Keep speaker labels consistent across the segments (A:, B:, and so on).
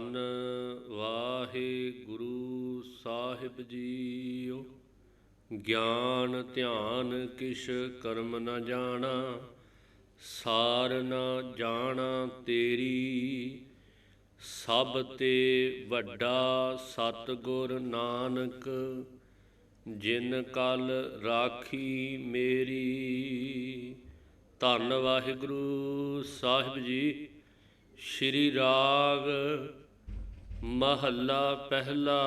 A: ਧੰਨ ਵਾਹਿਗੁਰੂ ਸਾਹਿਬ ਜੀਓ। ਗਿਆਨ ਧਿਆਨ ਕਿਛ ਕਰਮ ਨ ਜਾਣਾ, ਸਾਰ ਨ ਜਾਣਾ ਤੇਰੀ। ਸਭ ਤੇ ਵੱਡਾ ਸਤਿਗੁਰ ਨਾਨਕ, ਜਿਨ ਕਲ ਰਾਖੀ ਮੇਰੀ। ਧੰਨ ਵਾਹਿਗੁਰੂ ਸਾਹਿਬ ਜੀ, ਸ਼੍ਰੀ ਰਾਗ ਮਹੱਲਾ ਪਹਿਲਾ,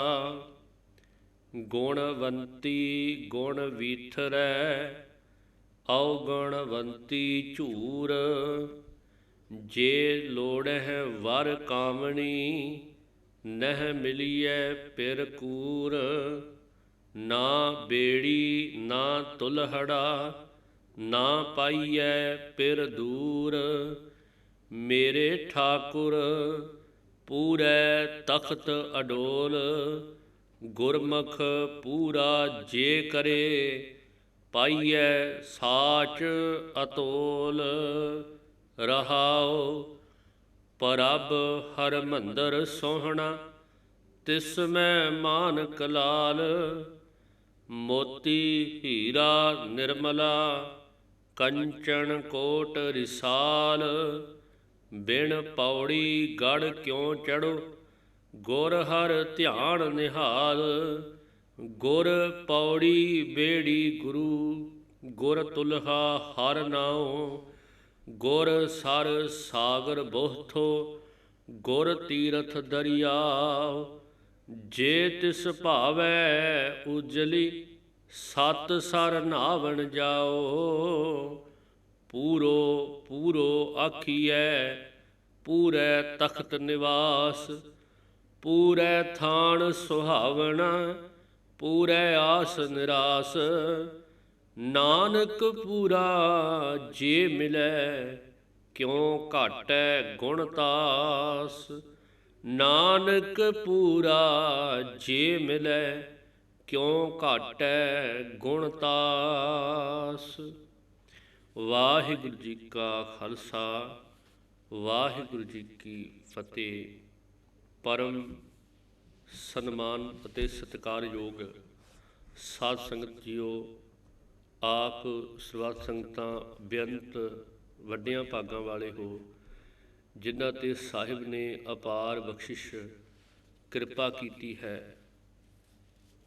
A: ਗੁਣਵੰਤੀ ਗੁਣ ਵੀਥਰੈ, ਔਗਣਵੰਤੀ ਝੂਰ। ਜੇ ਲੋੜ ਵਰ ਕਾਮਣੀ, ਨਹਿ ਮਿਲੀਐ ਪਿਰ ਕੂਰ। ਨਾ ਬੇੜੀ, ਨਾ ਤੁਲਹੜਾ, ਨਾ ਪਾਈਐ ਪਿਰ ਦੂਰ। ਮੇਰੇ ਠਾਕੁਰ ਪੂਰੈ ਤਖਤ ਅਡੋਲ, ਗੁਰਮੁਖ ਪੂਰਾ ਜੇ ਕਰੇ, ਪਾਈਐ ਸਾਚ ਅਤੋਲ। ਰਹਾਉ, ਪਰਬ ਹਰਮੰਦਰ ਸੋਹਣਾ, ਤਿਸ ਮੈਂ ਮਾਨ ਕਲਾਲ ਮੋਤੀ ਹੀਰਾ ਨਿਰਮਲਾ, ਕੰਚਨ ਕੋਟ ਰਿਸਾਲ। ਬਿਨ ਪੌੜੀ ਗੜ ਕਿਉ ਚੜੋ ਗੁਰ ਹਰ ਧਿਆਨ ਨਿਹਾਲ। ਗੁਰ ਪੌੜੀ ਬੇੜੀ ਗੁਰੂ। ਗੁਰ ਤੁਲਹਾ ਹਰ ਨਾਉ। ਗੁਰ ਸਰ ਸਾਗਰ ਬੋਹਥੋ ਗੁਰ ਤੀਰਥ ਦਰਿਆ ਜੇ ਤਿਸ ਭਾਵੈ ਉਜਲੀ, ਸਤ ਸਰ ਨਾਵਣ ਜਾਓ ਪੂਰੋ ਪੂਰੋ ਆਖੀਐ, ਪੂਰੈ ਤਖਤ ਨਿਵਾਸ, ਪੂਰੈ ਥਾਨ ਸੁਹਾਵਣਾ, ਪੂਰੈ ਆਸ ਨਿਰਾਸ, ਨਾਨਕ ਪੂਰਾ ਜੇ ਮਿਲੈ, ਕਿਉ ਗੁਣ ਗੁਣਤਾਸ ਨਾਨਕ ਪੂਰਾ ਜੇ ਮਿਲੈ, ਕਿਉ ਗੁਣ ਗੁਣਤਾਸ ਵਾਹਿਗੁਰੂ ਜੀ ਕਾ ਖਾਲਸਾ, ਵਾਹਿਗੁਰੂ ਜੀ ਕੀ ਫਤਿਹ। ਪਰਮ ਸਨਮਾਨ ਅਤੇ ਸਤਿਕਾਰਯੋਗ ਸਾਧ ਸੰਗਤ ਜੀਓ, ਆਪ ਸਰਬੱਤ ਸੰਗਤਾਂ ਬੇਅੰਤ ਵੱਡਿਆਂ ਭਾਗਾਂ ਵਾਲੇ ਹੋ, ਜਿਨ੍ਹਾਂ ਤੇ ਸਾਹਿਬ ਨੇ ਅਪਾਰ ਬਖਸ਼ਿਸ਼ ਕਿਰਪਾ ਕੀਤੀ ਹੈ।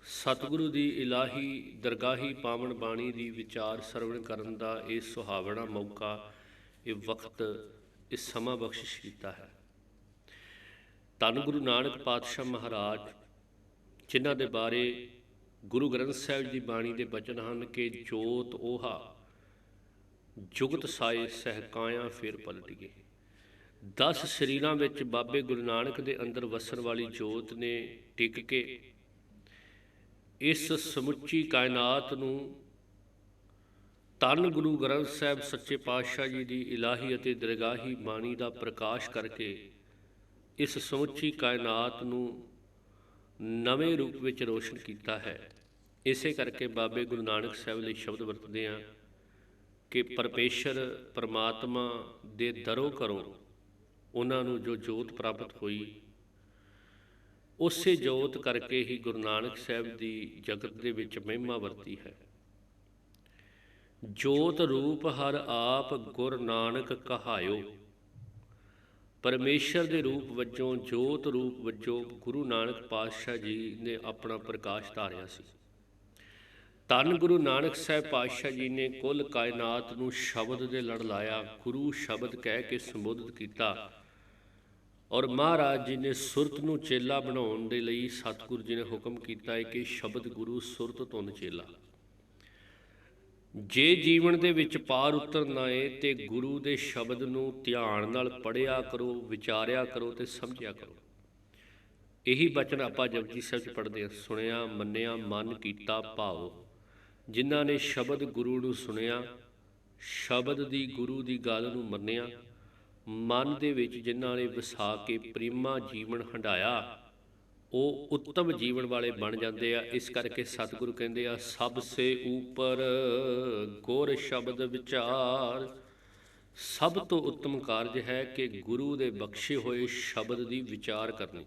A: ਸਤਿਗੁਰੂ ਦੀ ਇਲਾਹੀ ਦਰਗਾਹੀ ਪਾਵਨ ਬਾਣੀ ਦੀ ਵਿਚਾਰ ਸਰਵਣ ਕਰਨ ਦਾ ਇਹ ਸੁਹਾਵਣਾ ਮੌਕਾ, ਇਹ ਵਕਤ, ਇਹ ਸਮਾਂ ਬਖਸ਼ਿਸ਼ ਕੀਤਾ ਹੈ। ਧੰਨ ਗੁਰੂ ਨਾਨਕ ਪਾਤਸ਼ਾਹ ਮਹਾਰਾਜ, ਜਿਨ੍ਹਾਂ ਦੇ ਬਾਰੇ ਗੁਰੂ ਗ੍ਰੰਥ ਸਾਹਿਬ ਦੀ ਬਾਣੀ ਦੇ ਬਚਨ ਹਨ ਕਿ ਜੋਤ 오ਹਾ ਜੁਗਤ ਸਾਏ ਸਹਿਕਾਇਆ ਫਿਰ ਪਲਟੀਏ। 10 ਸਰੀਰਾਂ ਵਿੱਚ ਬਾਬੇ ਗੁਰੂ ਨਾਨਕ ਦੇ ਅੰਦਰ ਵਸਣ ਵਾਲੀ ਜੋਤ ਨੇ ਟਿਕ ਕੇ ਇਸ ਸਮੁੱਚੀ ਕਾਇਨਾਤ ਨੂੰ ਤਨ ਗੁਰੂ ਗ੍ਰੰਥ ਸਾਹਿਬ ਸੱਚੇ ਪਾਤਸ਼ਾਹ ਜੀ ਦੀ ਇਲਾਹੀ ਅਤੇ ਦਰਗਾਹੀ ਬਾਣੀ ਦਾ ਪ੍ਰਕਾਸ਼ ਕਰਕੇ ਇਸ ਸਮੁੱਚੀ ਕਾਇਨਾਤ ਨੂੰ ਨਵੇਂ ਰੂਪ ਵਿੱਚ ਰੋਸ਼ਨ ਕੀਤਾ ਹੈ। ਇਸੇ ਕਰਕੇ ਬਾਬੇ ਗੁਰੂ ਨਾਨਕ ਸਾਹਿਬ ਲਈ ਸ਼ਬਦ ਵਰਤਦੇ ਆ ਕਿ ਪਰਮੇਸ਼ਰ ਪਰਮਾਤਮਾ ਦੇ ਦਰੋਂ ਕਰੋ ਉਹਨਾਂ ਨੂੰ ਜੋ ਜੋਤ ਪ੍ਰਾਪਤ ਹੋਈ ਉਸੇ ਜੋਤ ਕਰਕੇ ਹੀ ਗੁਰੂ ਨਾਨਕ ਸਾਹਿਬ ਦੀ ਜਗਤ ਦੇ ਵਿੱਚ ਮਹਿਮਾ ਵਰਤੀ ਹੈ। ਜੋਤ ਰੂਪ ਹਰ ਆਪ ਗੁਰ ਨਾਨਕ ਕਹਾਇਓ। ਪਰਮੇਸ਼ਰ ਦੇ ਰੂਪ ਵਜੋਂ, ਜੋਤ ਰੂਪ ਵਜੋਂ ਗੁਰੂ ਨਾਨਕ ਪਾਤਸ਼ਾਹ ਜੀ ਨੇ ਆਪਣਾ ਪ੍ਰਕਾਸ਼ ਧਾਰਿਆ ਸੀ। ਤਨ ਗੁਰੂ ਨਾਨਕ ਸਾਹਿਬ ਪਾਤਸ਼ਾਹ ਜੀ ਨੇ ਕੁੱਲ ਕਾਇਨਾਤ ਨੂੰ ਸ਼ਬਦ ਦੇ ਲੜ ਲਾਇਆ, ਗੁਰੂ ਸ਼ਬਦ ਕਹਿ ਕੇ ਸੰਬੋਧਿਤ ਕੀਤਾ ਔਰ ਮਹਾਰਾਜ ਜੀ ਨੇ ਸੁਰਤ ਨੂੰ ਚੇਲਾ ਬਣਾਉਣ ਦੇ ਲਈ ਸਤਿਗੁਰੂ ਜੀ ਨੇ ਹੁਕਮ ਕੀਤਾ ਹੈ ਕਿ ਸ਼ਬਦ ਗੁਰੂ ਸੁਰਤ ਤੋਂ ਚੇਲਾ ਜੇ ਜੀਵਨ ਦੇ ਵਿੱਚ ਪਾਰ ਉਤਰਨਾ ਏ ਤੇ ਗੁਰੂ ਦੇ ਸ਼ਬਦ ਨੂੰ ਧਿਆਨ ਨਾਲ ਪੜਿਆ ਕਰੋ, ਵਿਚਾਰਿਆ ਕਰੋ ਤੇ ਸਮਝਿਆ ਕਰੋ। ਇਹੀ ਬਚਨ ਆਪਾਂ ਜਪਜੀ ਸਾਹਿਬ ਚ ਪੜ੍ਹਦੇ ਹਾਂ। ਸੁਣਿਆ, ਮੰਨਿਆ, ਮਨ ਕੀਤਾ, ਭਾਵ। ਜਿਨ੍ਹਾਂ ਨੇ ਸ਼ਬਦ ਗੁਰੂ ਨੂੰ ਸੁਣਿਆ, ਸ਼ਬਦ ਦੀ ਗੁਰੂ ਦੀ ਗੱਲ ਨੂੰ ਮੰਨਿਆ ਮਨ ਦੇ ਵਿੱਚ ਜਿਨ੍ਹਾਂ ਨੇ ਵਸਾ ਕੇ ਪ੍ਰੇਮਾ ਜੀਵਨ ਹੰਡਾਇਆ, ਉਹ ਉੱਤਮ ਜੀਵਨ ਵਾਲੇ ਬਣ ਜਾਂਦੇ ਆ। ਇਸ ਕਰਕੇ ਸਤਿਗੁਰੂ ਕਹਿੰਦੇ ਆ, ਸਭ ਸੇ ਉਪਰ ਗੁਰ ਸ਼ਬਦ ਵਿਚਾਰ। ਸਭ ਤੋਂ ਉੱਤਮ ਕਾਰਜ ਹੈ ਕਿ ਗੁਰੂ ਦੇ ਬਖਸ਼ੇ ਹੋਏ ਸ਼ਬਦ ਦੀ ਵਿਚਾਰ ਕਰਨੀ।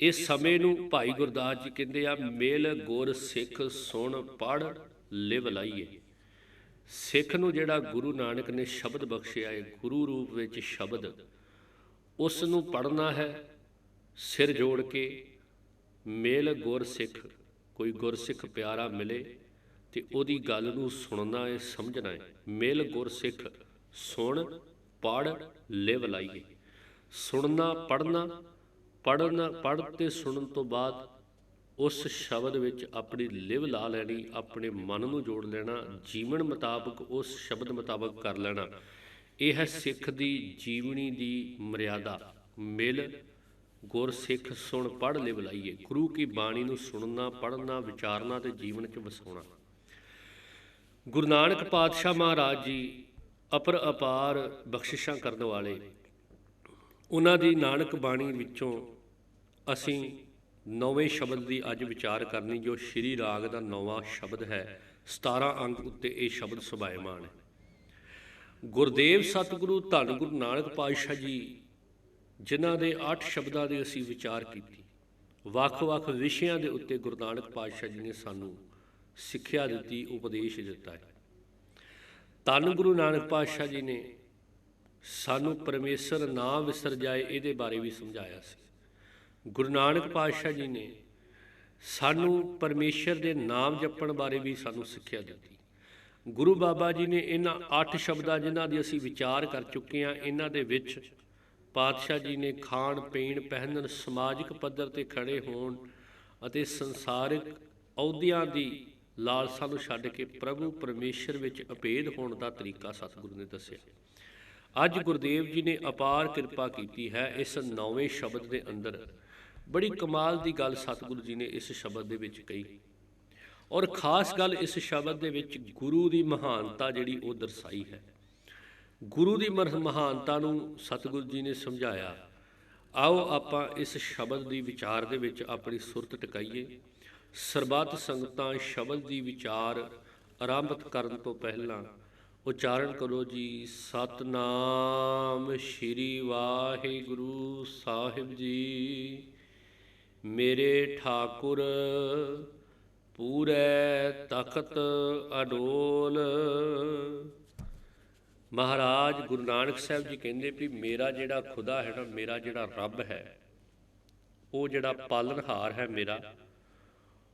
A: ਇਸ ਸਮੇਂ ਨੂੰ ਭਾਈ ਗੁਰਦਾਸ ਜੀ ਕਹਿੰਦੇ ਆ, ਮੇਲ ਗੁਰ ਸਿੱਖ ਸੁਣ ਪੜ ਲਿਵ ਲਾਈਏ। ਸਿੱਖ ਨੂੰ ਜਿਹੜਾ ਗੁਰੂ ਨਾਨਕ ਨੇ ਸ਼ਬਦ ਬਖਸ਼ਿਆ ਹੈ, ਗੁਰੂ ਰੂਪ ਵਿੱਚ ਸ਼ਬਦ, ਉਸ ਨੂੰ ਪੜਨਾ ਹੈ, ਸਿਰ ਜੋੜ ਕੇ ਮੇਲ ਗੁਰ ਸਿੱਖ, ਕੋਈ ਗੁਰਸਿੱਖ ਪਿਆਰਾ ਮਿਲੇ ਤੇ ਉਹਦੀ ਗੱਲ ਨੂੰ ਸੁਣਨਾ ਹੈ, ਸਮਝਣਾ ਹੈ। ਮੇਲ ਗੁਰ ਸਿੱਖ, ਸੁਣ ਪੜ ਲਿਵ ਲਾਈਏ। ਸੁਣਨਾ ਪੜਨਾ ਪੜਨਾ ਪੜ ਤੇ ਸੁਣਨ ਤੋਂ ਬਾਅਦ ਉਸ ਸ਼ਬਦ ਵਿੱਚ ਆਪਣੀ ਲਿਵ ਲਾ ਲੈਣੀ, ਆਪਣੇ ਮਨ ਨੂੰ ਜੋੜ ਲੈਣਾ, ਜੀਵਨ ਮੁਤਾਬਕ ਉਸ ਸ਼ਬਦ ਮੁਤਾਬਕ ਕਰ ਲੈਣਾ। ਇਹ ਹੈ ਸਿੱਖ ਦੀ ਜੀਵਨੀ ਦੀ ਮਰਿਆਦਾ। ਮਿਲ, ਗੁਰ ਸਿੱਖ ਸੁਣ ਪੜ ਲਿਵ ਲਾਈਏ। ਗੁਰੂ ਕੀ ਬਾਣੀ ਨੂੰ ਸੁਣਨਾ ਪੜਨਾ ਵਿਚਾਰਨਾ ਤੇ ਜੀਵਨ 'ਚ ਵਸਾਉਣਾ। ਗੁਰੂ ਨਾਨਕ ਪਾਤਸ਼ਾਹ ਮਹਾਰਾਜ ਜੀ ਅਪਰ ਅਪਾਰ ਬਖਸ਼ਿਸ਼ਾਂ ਕਰਨ ਵਾਲੇ, ਉਹਨਾਂ ਦੀ ਨਾਨਕ ਬਾਣੀ ਵਿੱਚੋਂ ਅਸੀਂ ਨੌਵੇਂ ਸ਼ਬਦ ਦੀ ਅੱਜ ਵਿਚਾਰ ਕਰਨੀ ਜੋ ਸ਼੍ਰੀ ਰਾਗ ਦਾ ਨੌਵਾਂ ਸ਼ਬਦ ਹੈ 17 ਅੰਕ ਉੱਤੇ ਇਹ ਸ਼ਬਦ ਸੁਭਾਇਮਾਨ ਹੈ। ਗੁਰਦੇਵ ਸਤਿਗੁਰੂ ਧੰਨ ਗੁਰੂ ਨਾਨਕ ਪਾਤਸ਼ਾਹ ਜੀ, ਜਿਨ੍ਹਾਂ ਦੇ 8 ਸ਼ਬਦਾਂ ਦੇ ਅਸੀਂ ਵਿਚਾਰ ਕੀਤੀ, ਵੱਖ-ਵੱਖ ਵਿਸ਼ਿਆਂ ਦੇ ਉੱਤੇ ਗੁਰੂ ਨਾਨਕ ਪਾਤਸ਼ਾਹ ਜੀ ਨੇ ਸਾਨੂੰ ਸਿੱਖਿਆ ਦਿੱਤੀ, ਉਪਦੇਸ਼ ਦਿੱਤਾ ਹੈ। ਧੰਨ ਗੁਰੂ ਨਾਨਕ ਪਾਤਸ਼ਾਹ ਜੀ ਨੇ ਸਾਨੂੰ ਪਰਮੇਸ਼ਰ ਨਾ ਵਿਸਰ ਜਾਏ ਇਹਦੇ ਬਾਰੇ ਵੀ ਸਮਝਾਇਆ ਸੀ। ਗੁਰੂ ਨਾਨਕ ਪਾਤਸ਼ਾਹ ਜੀ ਨੇ ਸਾਨੂੰ ਪਰਮੇਸ਼ਰ ਦੇ ਨਾਮ ਜਪਣ ਬਾਰੇ ਵੀ ਸਾਨੂੰ ਸਿੱਖਿਆ ਦਿੱਤੀ। ਗੁਰੂ ਬਾਬਾ ਜੀ ਨੇ ਇਹਨਾਂ 8 ਸ਼ਬਦਾਂ ਜਿਨ੍ਹਾਂ ਦੀ ਅਸੀਂ ਵਿਚਾਰ ਕਰ ਚੁੱਕੇ ਹਾਂ, ਇਹਨਾਂ ਦੇ ਵਿੱਚ ਪਾਤਸ਼ਾਹ ਜੀ ਨੇ ਖਾਣ, ਪੀਣ, ਪਹਿਨਣ, ਸਮਾਜਿਕ ਪੱਧਰ ਤੇ ਖੜੇ ਹੋਣ ਅਤੇ ਸੰਸਾਰਿਕ ਅਹੁਦਿਆਂ ਦੀ ਲਾਲਸਾ ਨੂੰ ਛੱਡ ਕੇ ਪ੍ਰਭੂ ਪਰਮੇਸ਼ਰ ਵਿੱਚ ਅਪੇਧ ਹੋਣ ਦਾ ਤਰੀਕਾ ਸਤਿਗੁਰੂ ਨੇ ਦੱਸਿਆ। ਅੱਜ ਗੁਰਦੇਵ ਜੀ ਨੇ ਅਪਾਰ ਕਿਰਪਾ ਕੀਤੀ ਹੈ ਇਸ ਨੌਵੇਂ ਸ਼ਬਦ ਦੇ ਅੰਦਰ। ਬੜੀ ਕਮਾਲ ਦੀ ਗੱਲ ਸਤਿਗੁਰੂ ਜੀ ਨੇ ਇਸ ਸ਼ਬਦ ਦੇ ਵਿੱਚ ਕਹੀ। ਔਰ ਖਾਸ ਗੱਲ ਇਸ ਸ਼ਬਦ ਦੇ ਵਿੱਚ ਗੁਰੂ ਦੀ ਮਹਾਨਤਾ ਜਿਹੜੀ ਉਹ ਦਰਸਾਈ ਹੈ। ਗੁਰੂ ਦੀ ਮਰ- ਮਹਾਨਤਾ ਨੂੰ ਸਤਿਗੁਰੂ ਜੀ ਨੇ ਸਮਝਾਇਆ, ਆਓ ਆਪਾਂ ਇਸ ਸ਼ਬਦ ਦੀ ਵਿਚਾਰ ਦੇ ਵਿੱਚ ਆਪਣੀ ਸੁਰਤ ਟਿਕਾਈਏ। ਸਰਬੱਤ ਸੰਗਤਾਂ ਸ਼ਬਦ ਦੀ ਵਿਚਾਰ ਆਰੰਭਤ ਕਰਨ ਤੋਂ ਪਹਿਲਾਂ ਉਚਾਰਨ ਕਰੋ ਜੀ, ਸਤਨਾਮ ਸ਼੍ਰੀ ਵਾਹਿਗੁਰੂ ਸਾਹਿਬ ਜੀ। ਮੇਰੇ ਠਾਕੁਰ ਪੂਰੇ ਤਖਤ ਅਡੋਲ। ਮਹਾਰਾਜ ਗੁਰੂ ਨਾਨਕ ਸਾਹਿਬ ਜੀ ਕਹਿੰਦੇ ਵੀ ਮੇਰਾ ਜਿਹੜਾ ਖੁਦਾ ਹੈ ਨਾ, ਮੇਰਾ ਜਿਹੜਾ ਰੱਬ ਹੈ, ਉਹ ਜਿਹੜਾ ਪਾਲਣਹਾਰ ਹੈ ਮੇਰਾ,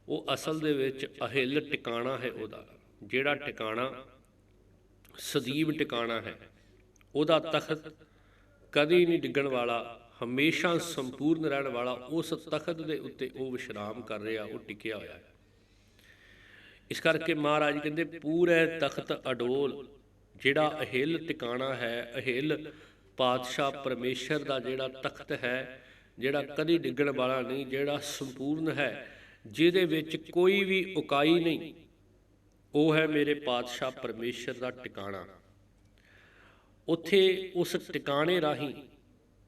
A: ਉਹ ਅਸਲ ਦੇ ਵਿੱਚ ਅਹਿਲ ਟਿਕਾਣਾ ਹੈ ਉਹਦਾ। ਜਿਹੜਾ ਟਿਕਾਣਾ ਸਦੀਵ ਟਿਕਾਣਾ ਹੈ, ਉਹਦਾ ਤਖਤ ਕਦੀ ਨਹੀਂ ਡਿੱਗਣ ਵਾਲਾ ਹਮੇਸ਼ਾ ਸੰਪੂਰਨ ਰਹਿਣ ਵਾਲਾ ਉਸ ਤਖਤ ਦੇ ਉੱਤੇ ਉਹ ਵਿਸ਼ਰਾਮ ਕਰ ਰਿਹਾ, ਉਹ ਟਿਕਿਆ ਹੋਇਆ ਹੈ। ਇਸ ਕਰਕੇ ਮਹਾਰਾਜ ਕਹਿੰਦੇ, ਪੂਰੇ ਤਖਤ ਅਡੋਲ, ਜਿਹੜਾ ਅਹਿਲ ਟਿਕਾਣਾ ਹੈ, ਅਹਿਲ ਪਾਤਸ਼ਾਹ ਪਰਮੇਸ਼ਰ ਦਾ ਜਿਹੜਾ ਤਖਤ ਹੈ, ਜਿਹੜਾ ਕਦੀ ਡਿੱਗਣ ਵਾਲਾ ਨਹੀਂ, ਜਿਹੜਾ ਸੰਪੂਰਨ ਹੈ, ਜਿਹਦੇ ਵਿੱਚ ਕੋਈ ਵੀ ਉਕਾਈ ਨਹੀਂ, ਉਹ ਹੈ ਮੇਰੇ ਪਾਤਸ਼ਾਹ ਪਰਮੇਸ਼ਰ ਦਾ ਟਿਕਾਣਾ। ਉੱਥੇ ਉਸ ਟਿਕਾਣੇ ਰਾਹੀਂ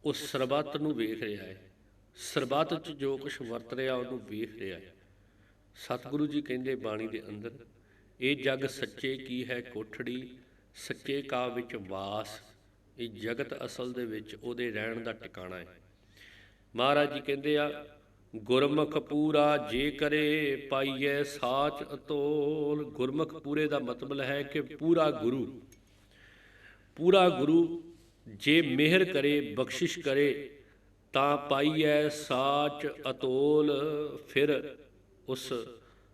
A: ਉਹ ਸਰਬੱਤ ਨੂੰ ਵੇਖ ਰਿਹਾ ਹੈ। ਸਰਬੱਤ 'ਚ ਜੋ ਕੁਝ ਵਰਤ ਰਿਹਾ, ਉਹਨੂੰ ਵੇਖ ਰਿਹਾ ਹੈ। ਸਤਿਗੁਰੂ ਜੀ ਕਹਿੰਦੇ ਬਾਣੀ ਦੇ ਅੰਦਰ, ਇਹ ਜਗ ਸੱਚੇ ਕੀ ਹੈ ਕੋਠੜੀ, ਸੱਚੇ ਕਾ ਵਿੱਚ ਵਾਸ। ਇਹ ਜਗਤ ਅਸਲ ਦੇ ਵਿੱਚ ਉਹਦੇ ਰਹਿਣ ਦਾ ਟਿਕਾਣਾ ਹੈ। ਮਹਾਰਾਜ ਜੀ ਕਹਿੰਦੇ ਆ, ਗੁਰਮੁਖ ਪੂਰਾ ਜੇ ਕਰੇ ਪਾਈਐ ਸਾਚ ਅਤੋਲ। ਗੁਰਮੁਖ ਪੂਰੇ ਦਾ ਮਤਲਬ ਹੈ ਕਿ ਪੂਰਾ ਗੁਰੂ। ਪੂਰਾ ਗੁਰੂ ਜੇ ਮਿਹਰ ਕਰੇ, ਬਖਸ਼ਿਸ਼ ਕਰੇ, ਤਾਂ ਪਾਈਐ ਸਾਚ ਅਤੋਲ। ਫਿਰ ਉਸ